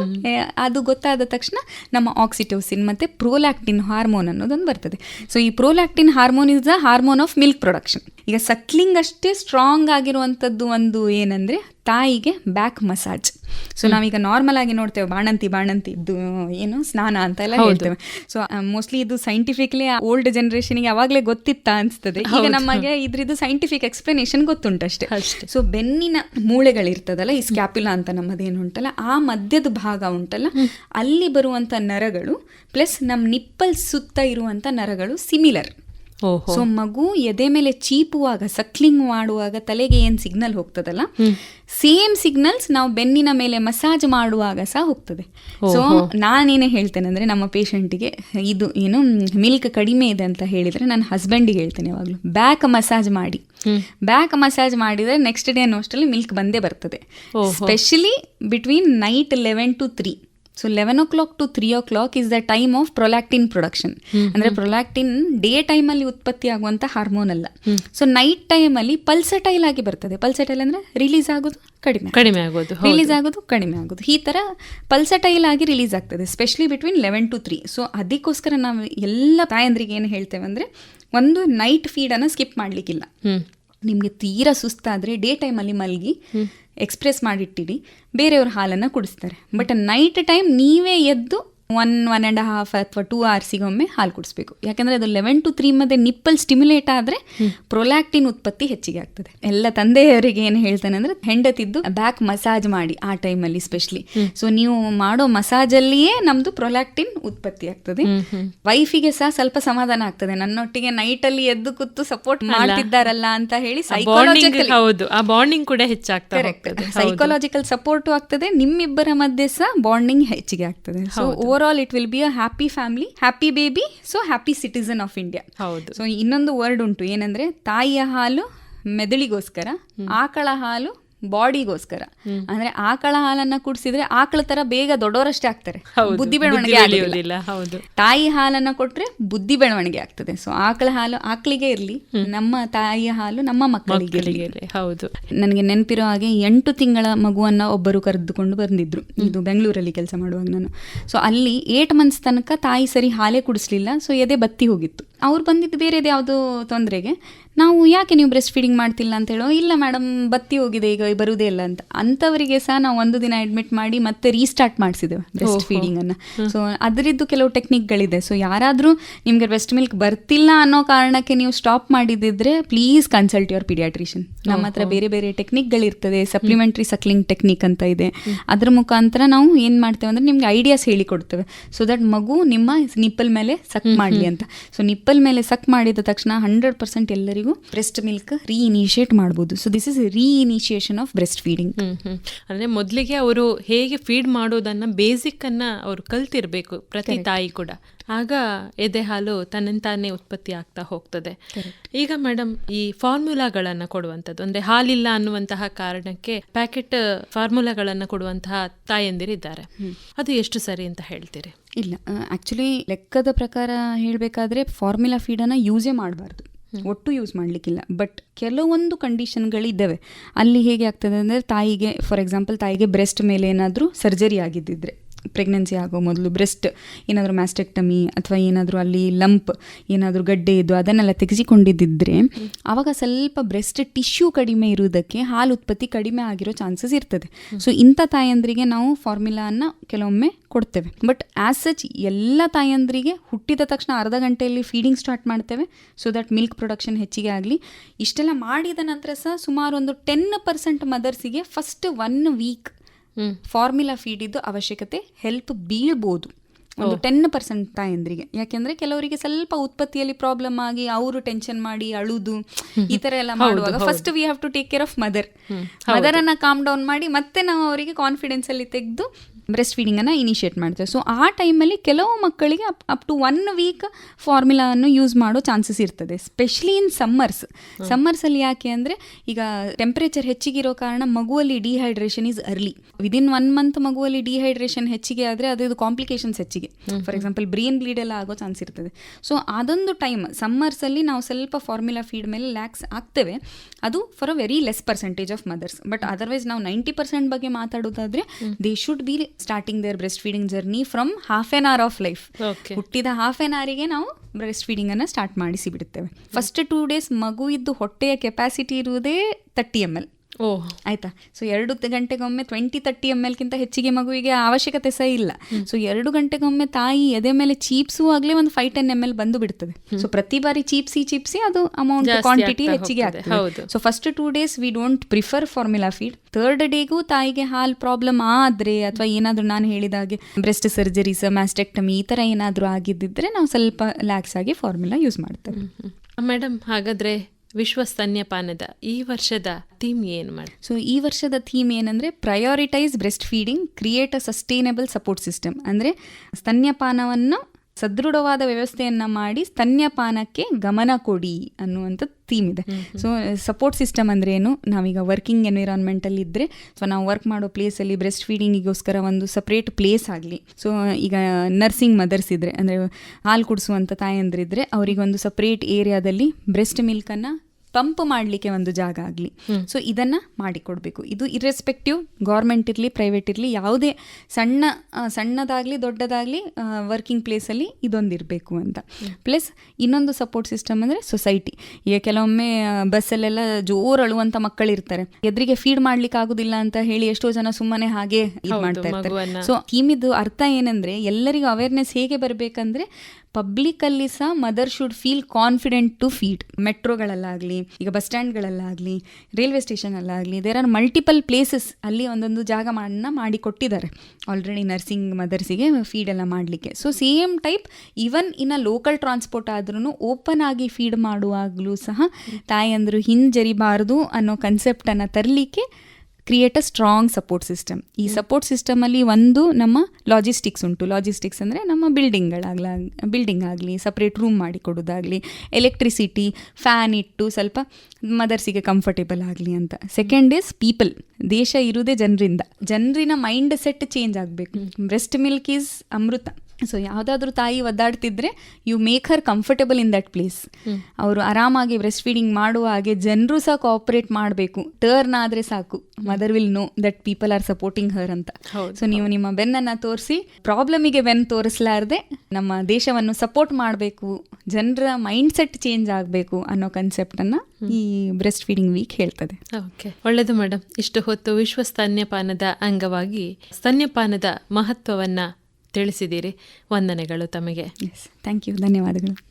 ಅದು ಗೊತ್ತಾದ ತಕ್ಷಣ ನಮ್ಮ ಆಕ್ಸಿಟೋಸಿನ್ ಮತ್ತೆ ಪ್ರೋಲ್ಯಾಕ್ಟಿನ್ ಹಾರ್ಮೋನ್ ಅನ್ನೋದೊಂದು ಬರ್ತದೆ. ಸೊ ಈ prolactin hormone is the hormone of milk production ಈಗ ಸಕ್ಲಿಂಗ್ ಅಷ್ಟೇ ಸ್ಟ್ರಾಂಗ್ ಆಗಿರುವಂಥದ್ದು ಒಂದು ಏನಂದ್ರೆ ತಾಯಿಗೆ ಬ್ಯಾಕ್ ಮಸಾಜ್ ಸೊ ನಾವೀಗ ನಾರ್ಮಲ್ ಆಗಿ ನೋಡ್ತೇವೆ ಬಾಣಂತಿ ಬಾಣಂತಿ ಇದ್ದು ಏನು ಸ್ನಾನ ಅಂತ ಎಲ್ಲ ಹೇಳ್ತೇವೆ. ಸೊ ಮೋಸ್ಟ್ಲಿ ಇದು ಸೈಂಟಿಫಿಕ್ಲಿ ಓಲ್ಡ್ ಜನರೇಷನ್ಗೆ ಯಾವಾಗಲೇ ಗೊತ್ತಿತ್ತಾ ಅನಿಸ್ತದೆ. ಈಗ ನಮಗೆ ಇದ್ರದ್ದು ಸೈಂಟಿಫಿಕ್ ಎಕ್ಸ್ಪ್ಲನೇಷನ್ ಗೊತ್ತುಂಟಷ್ಟೇ ಅಷ್ಟೇ. ಸೊ ಬೆನ್ನಿನ ಮೂಳೆಗಳಿರ್ತದಲ್ಲ ಈ ಸ್ಕ್ಯಾಪ್ಯುಲಾ ಅಂತ ನಮ್ಮದೇನು ಉಂಟಲ್ಲ ಆ ಮಧ್ಯದ ಭಾಗ ಉಂಟಲ್ಲ ಅಲ್ಲಿ ಬರುವಂತ ನರಗಳು ಪ್ಲಸ್ ನಮ್ಮ ನಿಪ್ಪಲ್ ಸುತ್ತ ಇರುವಂತ ನರಗಳು ಸಿಮಿಲರ್ ಸೊ ಮಗು ಎದೆ ಮೇಲೆ ಚೀಪುವಾಗ ಸಕ್ಲಿಂಗ್ ಮಾಡುವಾಗ ತಲೆಗೆ ಏನ್ ಸಿಗ್ನಲ್ ಹೋಗ್ತದಲ್ಲ? ಸೇಮ್ ಸಿಗ್ನಲ್ಸ್ ನಾವು ಬೆನ್ನಿನ ಮೇಲೆ ಮಸಾಜ್ ಮಾಡುವಾಗ ಸಹ ಹೋಗ್ತದೆ. ಸೊ ನಾನೇನೇ ಹೇಳ್ತೇನೆ ಅಂದ್ರೆ ನಮ್ಮ ಪೇಷಂಟಿಗೆ ಇದು ಏನು ಮಿಲ್ಕ್ ಕಡಿಮೆ ಇದೆ ಅಂತ ಹೇಳಿದ್ರೆ ನನ್ನ ಹಸ್ಬೆಂಡಿಗೆ ಹೇಳ್ತೇನೆ ಯಾವಾಗಲೂ. ಬ್ಯಾಕ್ ಮಸಾಜ್ ಮಾಡಿ. ಬ್ಯಾಕ್ ಮಸಾಜ್ ಮಾಡಿದ್ರೆ ನೆಕ್ಸ್ಟ್ ಡೇ ಅನ್ನೋಷ್ಟರಲ್ಲಿ ಮಿಲ್ಕ್ ಬಂದೇ ಬರ್ತದೆ. Specially between night eleven to three so eleven o'clock to three o'clock is the time of prolactin production ಅಂದ್ರೆ ಪ್ರೊಲಾಕ್ಟಿನ್ ಡೇ ಟೈಮಲ್ಲಿ ಉತ್ಪತ್ತಿ ಆಗುವಂಥ ಹಾರ್ಮೋನ್ ಅಲ್ಲ. ಸೊ ನೈಟ್ ಟೈಮಲ್ಲಿ ಪಲ್ಸಟೈಲ್ ಆಗಿ ಬರ್ತದೆ. ಪಲ್ಸಟೈಲ್ ಅಂದ್ರೆ ರಿಲೀಸ್ ಆಗೋದು ಕಡಿಮೆ ಕಡಿಮೆ ಆಗೋದು. ರಿಲೀಸ್ ಆಗೋದು ಕಡಿಮೆ ಆಗೋದು. ಈ ತರ ಪಲ್ಸಟೈಲ್ ಆಗಿ ರಿಲೀಸ್ ಆಗ್ತದೆ specially between eleven to three so ಅದಕ್ಕೋಸ್ಕರ ನಾವು ಎಲ್ಲ ತಾಯಂದ್ರಿಗೆ ಏನು ಹೇಳ್ತೇವೆ ಅಂದ್ರೆ ಒಂದು ನೈಟ್ ಫೀಡನ್ನು ಸ್ಕಿಪ್ ಮಾಡ್ಲಿಕ್ಕಿಲ್ಲ. ನಿಮ್ಗೆ ನಿಮಗೆ ತೀರಾ ಸುಸ್ತಾದರೆ ಡೇ ಟೈಮಲ್ಲಿ ಮಲಗಿ ಎಕ್ಸ್ಪ್ರೆಸ್ ಮಾಡಿಟ್ಟಿರಿ. ಬೇರೆಯವ್ರ ಹಾಲನ್ನು ಕುಡಿಸ್ತಾರೆ. ಬಟ್ ನೈಟ್ ಟೈಮ್ ನೀವೇ ಎದ್ದು ಒನ್ ಒನ್ ಆ್ಯಂಡ್ ಹಾಫ್ ಅಥವಾ ಟೂ ಅವರ್ಸಿಗೊಮ್ಮೆ ಹಾಲು ಕುಡಿಸ್ಬೇಕು. ಯಾಕಂದರೆ ಅದು ಲೆವೆನ್ ಟು ತ್ರೀ ಮಧ್ಯೆ ನಿಪ್ಪಲ್ ಸ್ಟಿಮ್ಯುಲೇಟ್ ಆದರೆ ಪ್ರೊಲ್ಯಾಕ್ಟಿನ್ ಉತ್ಪತ್ತಿ ಹೆಚ್ಚಿಗೆ ಆಗ್ತದೆ. ಎಲ್ಲ ತಂದೆಯವರಿಗೆ ಏನು ಹೇಳ್ತಾನೆ ಅಂದರೆ ಹೆಂಡತಿದ್ದು ಬ್ಯಾಕ್ ಮಸಾಜ್ ಮಾಡಿ ಆ ಟೈಮಲ್ಲಿ ಸ್ಪೆಷಲಿ ಸೊ ನೀವು ಮಾಡೋ ಮಸಾಜಲ್ಲಿಯೇ ನಮ್ಮದು ಪ್ರೊಲ್ಯಾಕ್ಟಿನ್ ಉತ್ಪತ್ತಿ ಆಗ್ತದೆ. ವೈಫಿಗೆ ಸಹ ಸ್ವಲ್ಪ ಸಮಾಧಾನ ಆಗ್ತದೆ. ನನ್ನೊಟ್ಟಿಗೆ ನೈಟಲ್ಲಿ ಎದ್ದು ಕೂತು ಸಪೋರ್ಟ್ ಮಾಡ್ತಿದ್ದಾರಲ್ಲ ಅಂತ ಹೇಳಿ ಹೌದು. ಆ ಬಾಂಡಿಂಗ್ ಕೂಡ ಹೆಚ್ಚಾಗ್ತದೆ ಸೈಕಾಲಜಿಕಲ್ ಸಪೋರ್ಟ್ ಆಗ್ತದೆ. ನಿಮ್ಮಿಬ್ಬರ ಮಧ್ಯೆ ಸಹ ಬಾಂಡಿಂಗ್ ಹೆಚ್ಚಿಗೆ ಆಗ್ತದೆ. So over all it will be a happy family happy baby so happy citizen of India ಹೌದು. ಸೊ ಇನ್ನೊಂದು ವರ್ಡ್ ಉಂಟು ಏನಂದ್ರೆ ತಾಯಿಯ ಹಾಲು ಮೆದುಳಿಗೋಸ್ಕರ ಆಕಳ ಹಾಲು ಬಾಡಿಗೋಸ್ಕರ. ಅಂದ್ರೆ ಆಕಳ ಹಾಲನ್ನ ಕುಡಿಸಿದ್ರೆ ಆಕಳ ತರ ಬೇಗ ದೊಡ್ಡವರಷ್ಟೇ ಆಗ್ತಾರೆ. ಬುದ್ಧಿ ಬೆಳವಣಿಗೆ ಆಗೋದಿಲ್ಲ. ತಾಯಿ ಹಾಲನ್ನ ಕೊಟ್ರೆ ಬುದ್ಧಿ ಬೆಳವಣಿಗೆ ಆಗ್ತದೆ. ಸೊ ಆಕಳ ಹಾಲು ಆಕಳಿಗೆ ಇರ್ಲಿ. ನಮ್ಮ ತಾಯಿಯ ಹಾಲು ನಮ್ಮ ಮಕ್ಕಳಿಗೆ ಹೌದು. ನನಗೆ ನೆನಪಿರೋ ಹಾಗೆ ಎಂಟು ತಿಂಗಳ ಮಗುವನ್ನ ಒಬ್ಬರು ಕರೆದುಕೊಂಡು ಬಂದಿದ್ರು. ಇದು ಬೆಂಗಳೂರಲ್ಲಿ ಕೆಲಸ ಮಾಡುವಾಗ ನಾನು. ಸೊ ಅಲ್ಲಿ ಏಟ್ ಮಂತ್ಸ್ ತನಕ ತಾಯಿ ಸರಿ ಹಾಲೇ ಕುಡಿಸ್ಲಿಲ್ಲ. ಸೊ ಎದೆ ಬತ್ತಿ ಹೋಗಿತ್ತು. ಅವ್ರು ಬಂದಿದ್ದು ಬೇರೆದು ಯಾವುದೋ ತೊಂದರೆಗೆ. ನಾವು ಯಾಕೆ ನೀವು ಬ್ರೆಸ್ಟ್ ಫೀಡಿಂಗ್ ಮಾಡ್ತಿಲ್ಲ ಅಂತ ಹೇಳೋ ಇಲ್ಲ ಮೇಡಮ್ ಬತ್ತಿ ಹೋಗಿದೆ ಈಗ ಬರುವುದೇ ಇಲ್ಲ ಅಂತ. ಅಂಥವರಿಗೆ ಸಹ ನಾವು ಒಂದು ದಿನ ಅಡ್ಮಿಟ್ ಮಾಡಿ ಮತ್ತೆ ರೀಸ್ಟಾರ್ಟ್ ಮಾಡಿಸಿದ್ದೇವೆ ಬ್ರೆಸ್ಟ್ ಫೀಡಿಂಗ್ ಅನ್ನ. ಸೊ ಅದರದ್ದು ಕೆಲವು ಟೆಕ್ನಿಕ್ಗಳಿದೆ ಸೊ ಯಾರಾದರೂ ನಿಮಗೆ ಬ್ರೆಸ್ಟ್ ಮಿಲ್ಕ್ ಬರ್ತಿಲ್ಲ ಅನ್ನೋ ಕಾರಣಕ್ಕೆ ನೀವು ಸ್ಟಾಪ್ ಮಾಡಿದ್ದಿದ್ರೆ ಪ್ಲೀಸ್ ಕನ್ಸಲ್ಟ್ ಯುವರ್ ಪಿಡಿಯಾಟ್ರಿಷಿಯನ್ ನಮ್ಮ ಹತ್ರ ಬೇರೆ ಬೇರೆ ಟೆಕ್ನಿಕ್ಗಳಿರ್ತದೆ ಸಪ್ಲಿಮೆಂಟ್ರಿ ಸಕ್ಲಿಂಗ್ ಟೆಕ್ನಿಕ್ ಅಂತ ಇದೆ. ಅದ್ರ ಮುಖಾಂತರ ನಾವು ಏನು ಮಾಡ್ತೇವೆ ಅಂದ್ರೆ ನಿಮಗೆ ಐಡಿಯಾಸ್ ಹೇಳಿ ಕೊಡ್ತೇವೆ ಸೊ ದಟ್ ಮಗು ನಿಮ್ಮ ನಿಪ್ಪಲ್ ಮೇಲೆ ಸಕ್ ಮಾಡಲಿ ಅಂತ. ಸೊ ನಿಪ್ಪಲ್ ಮೇಲೆ ಸಕ್ ಮಾಡಿದ ತಕ್ಷಣ ಹಂಡ್ರೆಡ್ ಪರ್ಸೆಂಟ್ ಎಲ್ಲರಿಗೂ ಬ್ರೆಸ್ಟ್ ಮಿಲ್ಕ್ ರೀಇನಿಷಿಯೇಟ್ ಮಾಡಬಹುದು so this is reinitiation of breast feeding hmm hmm. ಅಂದ್ರೆ ಮೊದಲಿಗೆ ಅವರು ಹೇಗೆ ಫೀಡ್ ಮಾಡೋದನ್ನ ಬೇಸಿಕ್ ಅನ್ನ ಅವರು ಕಲ್ತಿರ್ಬೇಕು ಪ್ರತಿ ತಾಯಿ ಕೂಡ. ಆಗ ಎದೆ ಹಾಲು ತನ್ನಂತಾನೇ ಉತ್ಪತ್ತಿ ಆಗ್ತಾ ಹೋಗ್ತದೆ. ಈಗ ಮೇಡಮ್ ಈ ಫಾರ್ಮುಲಾಗಳನ್ನು ಕೊಡುವಂಥದ್ದು ಅಂದರೆ ಹಾಲಿಲ್ಲ ಅನ್ನುವಂತಹ ಕಾರಣಕ್ಕೆ ಪ್ಯಾಕೆಟ್ ಫಾರ್ಮುಲಾಗಳನ್ನು ಕೊಡುವಂತಹ ತಾಯಂದಿರಿದ್ದಾರೆ ಅದು ಎಷ್ಟು ಸರಿ ಅಂತ ಹೇಳ್ತೀರಿ? ಇಲ್ಲ ಆ್ಯಕ್ಚುಲಿ ಲೆಕ್ಕದ ಪ್ರಕಾರ ಹೇಳಬೇಕಾದ್ರೆ ಫಾರ್ಮುಲಾ ಫೀಡನ್ನು ಯೂಸೇ ಮಾಡಬಾರ್ದು. ಒಟ್ಟು ಯೂಸ್ ಮಾಡಲಿಕ್ಕಿಲ್ಲ. ಬಟ್ ಕೆಲವೊಂದು ಕಂಡೀಷನ್ಗಳಿದ್ದಾವೆ ಅಲ್ಲಿ ಹೇಗೆ ಆಗ್ತದೆ ಅಂದರೆ ತಾಯಿಗೆ ಫಾರ್ ಎಕ್ಸಾಂಪಲ್ ತಾಯಿಗೆ ಬ್ರೆಸ್ಟ್ ಮೇಲೆ ಏನಾದರೂ ಸರ್ಜರಿ ಆಗಿದ್ದಿದ್ರೆ. ಪ್ರೆಗ್ನೆನ್ಸಿ ಆಗೋ ಮೊದಲು ಬ್ರೆಸ್ಟ್ ಏನಾದರೂ ಮ್ಯಾಸ್ಟೆಕ್ಟಮಿ ಅಥವಾ ಏನಾದರೂ ಅಲ್ಲಿ ಲಂಪ್ ಏನಾದರೂ ಗಡ್ಡೆ ಇದ್ದು ಅದನ್ನೆಲ್ಲ ತೆಗೆಸಿಕೊಂಡಿದ್ದಿದ್ರೆ ಆವಾಗ ಸ್ವಲ್ಪ ಬ್ರೆಸ್ಟ್ ಟಿಶ್ಯೂ ಕಡಿಮೆ ಇರುವುದಕ್ಕೆ ಹಾಲು ಉತ್ಪತ್ತಿ ಕಡಿಮೆ ಆಗಿರೋ ಚಾನ್ಸಸ್ ಇರ್ತದೆ. ಸೊ ಇಂಥ ತಾಯಂದ್ರಿಗೆ ನಾವು ಫಾರ್ಮುಲಾನ ಕೆಲವೊಮ್ಮೆ ಕೊಡ್ತೇವೆ. ಬಟ್ ಆ್ಯಸ್ ಸಚ್ ಎಲ್ಲ ತಾಯಂದ್ರಿಗೆ ಹುಟ್ಟಿದ ತಕ್ಷಣ ಅರ್ಧ ಗಂಟೆಯಲ್ಲಿ ಫೀಡಿಂಗ್ ಸ್ಟಾರ್ಟ್ ಮಾಡ್ತೇವೆ. ಸೊ ದಟ್ ಮಿಲ್ಕ್ ಪ್ರೊಡಕ್ಷನ್ ಹೆಚ್ಚಿಗೆ ಆಗಲಿ. ಇಷ್ಟೆಲ್ಲ ಮಾಡಿದ ನಂತರ ಸಹ ಸುಮಾರು ಒಂದು ten percent ಮದರ್ಸಿಗೆ first one week formula feed ಇದ್ದು ಅವಶ್ಯಕತೆ ಹೆಲ್ಪ್ ಬೀಳ್ಬೋದು. ಒಂದು ಟೆನ್ ಪರ್ಸೆಂಟ್ ತಾಯಂದ್ರಿಗೆ. ಯಾಕೆಂದ್ರೆ ಕೆಲವರಿಗೆ ಸ್ವಲ್ಪ ಉತ್ಪತ್ತಿಯಲ್ಲಿ ಪ್ರಾಬ್ಲಮ್ ಆಗಿ ಅವರು ಟೆನ್ಷನ್ ಮಾಡಿ ಅಳುದು ಈ ತರ ಎಲ್ಲ ಮಾಡುವಾಗ first we have to take care of mother mother ಅನ್ನ ಕಾಮ್ ಡೌನ್ ಮಾಡಿ ಮತ್ತೆ ನಾವು ಅವರಿಗೆ ಕಾನ್ಫಿಡೆನ್ಸ್ ಅಲ್ಲಿ ತೆಗೆದು ಬ್ರೆಸ್ಟ್ ಫೀಡಿಂಗನ್ನು ಇನಿಷಿಯೇಟ್ ಮಾಡ್ತೇವೆ ಸೊ ಆ ಟೈಮಲ್ಲಿ ಕೆಲವು ಮಕ್ಕಳಿಗೆ up up to one week ಫಾರ್ಮುಲಾವನ್ನು use ಮಾಡೋ ಚಾನ್ಸಸ್ ಇರ್ತದೆ. ಸ್ಪೆಷಲಿ ಇನ್ ಸಮ್ಮರ್ಸ್ ಸಮ್ಮರ್ಸಲ್ಲಿ ಯಾಕೆ ಅಂದರೆ ಈಗ ಟೆಂಪರೇಚರ್ ಹೆಚ್ಚಿಗಿರೋ ಕಾರಣ ಮಗುವಲ್ಲಿ dehydration is early within one month ಮಗುವಲ್ಲಿ dehydration ಹೆಚ್ಚಿಗೆ ಆದರೆ ಅದು ಕಾಂಪ್ಲಿಕೇಶನ್ಸ್ ಹೆಚ್ಚಿಗೆ. ಫಾರ್ ಎಕ್ಸಾಂಪಲ್ ಬ್ರೈನ್ ಬ್ಲೀಡ್ ಎಲ್ಲ ಆಗೋ ಚಾನ್ಸ್ ಇರ್ತದೆ. ಸೊ ಅದೊಂದು ಟೈಮ್ ಸಮ್ಮರ್ಸಲ್ಲಿ ನಾವು ಸ್ವಲ್ಪ ಫಾರ್ಮುಲಾ ಫೀಡ್ ಮೇಲೆ ಲ್ಯಾಕ್ಸ್ ಆಗ್ತೇವೆ ಅದು for a very less percentage of mothers but otherwise ನಾವು ನೈಂಟಿ ಪರ್ಸೆಂಟ್ ಬಗ್ಗೆ ಮಾತಾಡೋದಾದ್ರೆ they should be starting their breast feeding journey from half an hour of life ಹುಟ್ಟಿದ ಹಾಫ್ ಎನ್ ಅವರಿಗೆ ನಾವು ಬ್ರೆಸ್ಟ್ ಫೀಡಿಂಗ್ ಅನ್ನ start ಮಾಡಿಸಿ ಬಿಡುತ್ತೇವೆ. ಫಸ್ಟ್ ಟೂ ಡೇಸ್ ಮಗು ಇದ್ದು ಹೊಟ್ಟೆಯ ಕೆಪಾಸಿಟಿ ಇರುವುದೇ ತರ್ಟಿ ಎಂ ಎಲ್ ಓ ಆಯ್ತಾ? ಸೊ ಎರಡು ಗಂಟೆಗೊಮ್ಮೆ ಟ್ವೆಂಟಿ ತರ್ಟಿ ಎಂ ಎಲ್ಗಿಂತ ಹೆಚ್ಚಿಗೆ ಮಗುವಿಗೆ ಅವಶ್ಯಕತೆ ಸಹ ಇಲ್ಲ. ಸೊ ಎರಡು ಗಂಟೆಗೊಮ್ಮೆ ತಾಯಿ ಎದೆ ಮೇಲೆ ಚೀಪ್ಸುವಾಗಲೇ ಒಂದು ಫೈವ್ ಟೆನ್ ಎಂ ಎಲ್ ಬಂದು ಬಿಡ್ತದೆ. ಸೊ ಪ್ರತಿ ಬಾರಿ ಚೀಪ್ಸಿ ಚೀಪ್ಸಿ ಅದು ಅಮೌಂಟ್ ಕ್ವಾಂಟಿಟಿ ಹೆಚ್ಚಿಗೆ. ಆಗ್ತದೆ. So first two days we don't prefer formula feed third ಡೇಗೂ ತಾಯಿಗೆ ಹಾಲ್ ಪ್ರಾಬ್ಲಮ್ ಆದ್ರೆ ಅಥವಾ ಏನಾದರೂ ನಾನು ಹೇಳಿದ ಹಾಗೆ ಬ್ರೆಸ್ಟ್ ಸರ್ಜರೀಸ್ ಮ್ಯಾಸ್ಟೆಕ್ಟಮಿ ಈ ತರ ಏನಾದರೂ ಆಗಿದ್ದಿದ್ರೆ ನಾವು ಸ್ವಲ್ಪ ಲ್ಯಾಕ್ಸ್ ಆಗಿ ಫಾರ್ಮುಲಾ ಯೂಸ್ ಮಾಡ್ತೇವೆ. ಮೇಡಮ್ ಹಾಗಾದ್ರೆ ವಿಶ್ವ ಸ್ತನ್ಯಪಾನದ ಈ ವರ್ಷದ ಥೀಮ್ ಏನು ಮಾಡಿ ಸೊ ಈ ವರ್ಷದ ಥೀಮ್ ಏನಂದರೆ prioritize breast feeding create a sustainable support system ಅಂದರೆ ಸ್ತನ್ಯಪಾನವನ್ನು ಸದೃಢವಾದ ವ್ಯವಸ್ಥೆಯನ್ನು ಮಾಡಿ ಸ್ತನ್ಯಪಾನಕ್ಕೆ ಗಮನ ಕೊಡಿ ಅನ್ನುವಂಥ ಥೀಮ್ ಇದೆ. ಸೊ ಸಪೋರ್ಟ್ ಸಿಸ್ಟಮ್ ಅಂದ್ರೆ ಏನು? ನಾವೀಗ ವರ್ಕಿಂಗ್ ಎನ್ವಿರಾನ್ಮೆಂಟಲ್ಲಿ ಇದ್ದರೆ ಸೊ ನಾವು ವರ್ಕ್ ಮಾಡೋ ಪ್ಲೇಸಲ್ಲಿ ಬ್ರೆಸ್ಟ್ ಫೀಡಿಂಗಿಗೋಸ್ಕರ ಒಂದು ಸಪ್ರೇಟ್ ಪ್ಲೇಸ್ ಆಗಲಿ. ಸೊ ಈಗ ನರ್ಸಿಂಗ್ ಮದರ್ಸ್ ಇದ್ದರೆ ಅಂದರೆ ಹಾಲು ಕುಡಿಸುವಂಥ ತಾಯಂದ್ರಿದ್ರೆ ಅವರಿಗೊಂದು ಸಪ್ರೇಟ್ ಏರಿಯಾದಲ್ಲಿ ಬ್ರೆಸ್ಟ್ ಮಿಲ್ಕನ್ನು ಪಂಪ್ ಮಾಡಲಿಕ್ಕೆ ಒಂದು ಜಾಗ ಆಗಲಿ. ಸೊ ಇದನ್ನು ಮಾಡಿಕೊಡ್ಬೇಕು. ಇದು ಇರ್ರೆಸ್ಪೆಕ್ಟಿವ್ ಗೌರ್ಮೆಂಟ್ ಇರಲಿ ಪ್ರೈವೇಟ್ ಇರಲಿ ಯಾವುದೇ ಸಣ್ಣ ಸಣ್ಣದಾಗಲಿ ದೊಡ್ಡದಾಗಲಿ ವರ್ಕಿಂಗ್ ಪ್ಲೇಸಲ್ಲಿ ಇದೊಂದು ಇರಬೇಕು ಅಂತ. ಪ್ಲಸ್ ಇನ್ನೊಂದು ಸಪೋರ್ಟ್ ಸಿಸ್ಟಮ್ ಅಂದರೆ ಸೊಸೈಟಿ ಈಗ ಕೆಲವೊಮ್ಮೆ ಬಸ್ಸಲ್ಲೆಲ್ಲ ಜೋರು ಅಳುವಂಥ ಮಕ್ಕಳಿರ್ತಾರೆ ಎದುರಿಗೆ ಫೀಡ್ ಮಾಡ್ಲಿಕ್ಕೆ ಆಗುದಿಲ್ಲ ಅಂತ ಹೇಳಿ ಎಷ್ಟೋ ಜನ ಸುಮ್ಮನೆ ಹಾಗೆ ಇದು ಮಾಡ್ತಾ ಇರ್ತಾರೆ. ಸೊ ಸ್ಕೀಮಿದು ಅರ್ಥ ಏನಂದ್ರೆ ಎಲ್ಲರಿಗೂ ಅವೇರ್ನೆಸ್ ಹೇಗೆ ಬರಬೇಕಂದ್ರೆ ಪಬ್ಲಿಕ್ ಅಲ್ಲಿ ಸಹ mother should feel confident to feed ಮೆಟ್ರೋಗಳಲ್ಲಾಗಲಿ, ಈಗ ಬಸ್ ಸ್ಟ್ಯಾಂಡ್ಗಳಲ್ಲಾಗಲಿ ರೈಲ್ವೆ ಸ್ಟೇಷನಲ್ಲಾಗಲಿ ದೇರ್ ಆರ್ ಮಲ್ಟಿಪಲ್ ಪ್ಲೇಸಸ್ ಅಲ್ಲಿ ಒಂದೊಂದು ಜಾಗ ಮಾಡಿ ಕೊಟ್ಟಿದ್ದಾರೆ. ಆಲ್ರೆಡಿ ನರ್ಸಿಂಗ್ ಮದರ್ಸಿಗೆ ಫೀಡ್ ಎಲ್ಲ ಮಾಡಲಿಕ್ಕೆ. ಸೊ ಸೇಮ್ ಟೈಪ್ ಈವನ್ ಇನ್ನು ಲೋಕಲ್ ಟ್ರಾನ್ಸ್ಪೋರ್ಟ್ ಆದ್ರೂ ಓಪನ್ ಆಗಿ ಫೀಡ್ ಮಾಡುವಾಗಲೂ ಸಹ ತಾಯಿ ಅಂದರು ಹಿಂಜರಿಬಾರದು ಅನ್ನೋ ಕನ್ಸೆಪ್ಟನ್ನು ತರಲಿಕ್ಕೆ create a strong support system ಈ ಸಪೋರ್ಟ್ ಸಿಸ್ಟಮಲ್ಲಿ ಒಂದು ನಮ್ಮ ಲಾಜಿಸ್ಟಿಕ್ಸ್ ಉಂಟು. ಲಾಜಿಸ್ಟಿಕ್ಸ್ ಅಂದರೆ ನಮ್ಮ ಬಿಲ್ಡಿಂಗ್ಗಳಾಗಲ ಬಿಲ್ಡಿಂಗ್ ಆಗಲಿ ಸಪ್ರೇಟ್ ರೂಮ್ ಮಾಡಿ ಕೊಡೋದಾಗಲಿ ಎಲೆಕ್ಟ್ರಿಸಿಟಿ ಫ್ಯಾನ್ ಇಟ್ಟು ಸ್ವಲ್ಪ ಮದರ್ಸಿಗೆ ಕಂಫರ್ಟೇಬಲ್ ಆಗಲಿ ಅಂತ. ಸೆಕೆಂಡ್ ಇಸ್ ಪೀಪಲ್ ದೇಶ ಇರುವುದೇ ಜನರಿಂದ. ಜನರಿನ ಮೈಂಡ್ ಸೆಟ್ ಚೇಂಜ್ ಆಗಬೇಕು breast milk is amrita. So ಯಾವುದಾದ್ರೂ ತಾಯಿ ಒದ್ದಾಡ್ತಿದ್ರೆ you make her comfortable in that place ಅವರು ಆರಾಮಾಗಿ ಬ್ರೆಸ್ಟ್ ಫೀಡಿಂಗ್ ಮಾಡುವ ಹಾಗೆ ಜನರು ಸಹ ಕೋಆಪರೇಟ್ ಮಾಡಬೇಕು. ಟರ್ನ್ ಆದರೆ ಸಾಕು. Mother will know that people are supporting her ಅಂತ. ಸೊ ನೀವು ನಿಮ್ಮ ಬೆನ್ನನ್ನು ತೋರಿಸಿ ಪ್ರಾಬ್ಲಮಿಗೆ ಬೆನ್ನು ತೋರಿಸಲಾರ್ದೆ ನಮ್ಮ ದೇಶವನ್ನು ಸಪೋರ್ಟ್ ಮಾಡಬೇಕು ಜನರ ಮೈಂಡ್ ಸೆಟ್ ಚೇಂಜ್ ಆಗಬೇಕು ಅನ್ನೋ ಕನ್ಸೆಪ್ಟನ್ನು ಈ ಬ್ರೆಸ್ಟ್ ಫೀಡಿಂಗ್ ವೀಕ್ ಹೇಳ್ತದೆ. ಓಕೆ. ಒಳ್ಳೆಯದು ಮೇಡಮ್ ಇಷ್ಟು ಹೊತ್ತು ವಿಶ್ವ ಸ್ತನ್ಯಪಾನದ ಅಂಗವಾಗಿ ಸ್ತನ್ಯಪಾನದ ಮಹತ್ವವನ್ನು ತಿಳಿಸಿದ್ದೀರಿ. ವಂದನೆಗಳು ತಮಗೆ. ಥ್ಯಾಂಕ್ ಯು ಧನ್ಯವಾದಗಳು.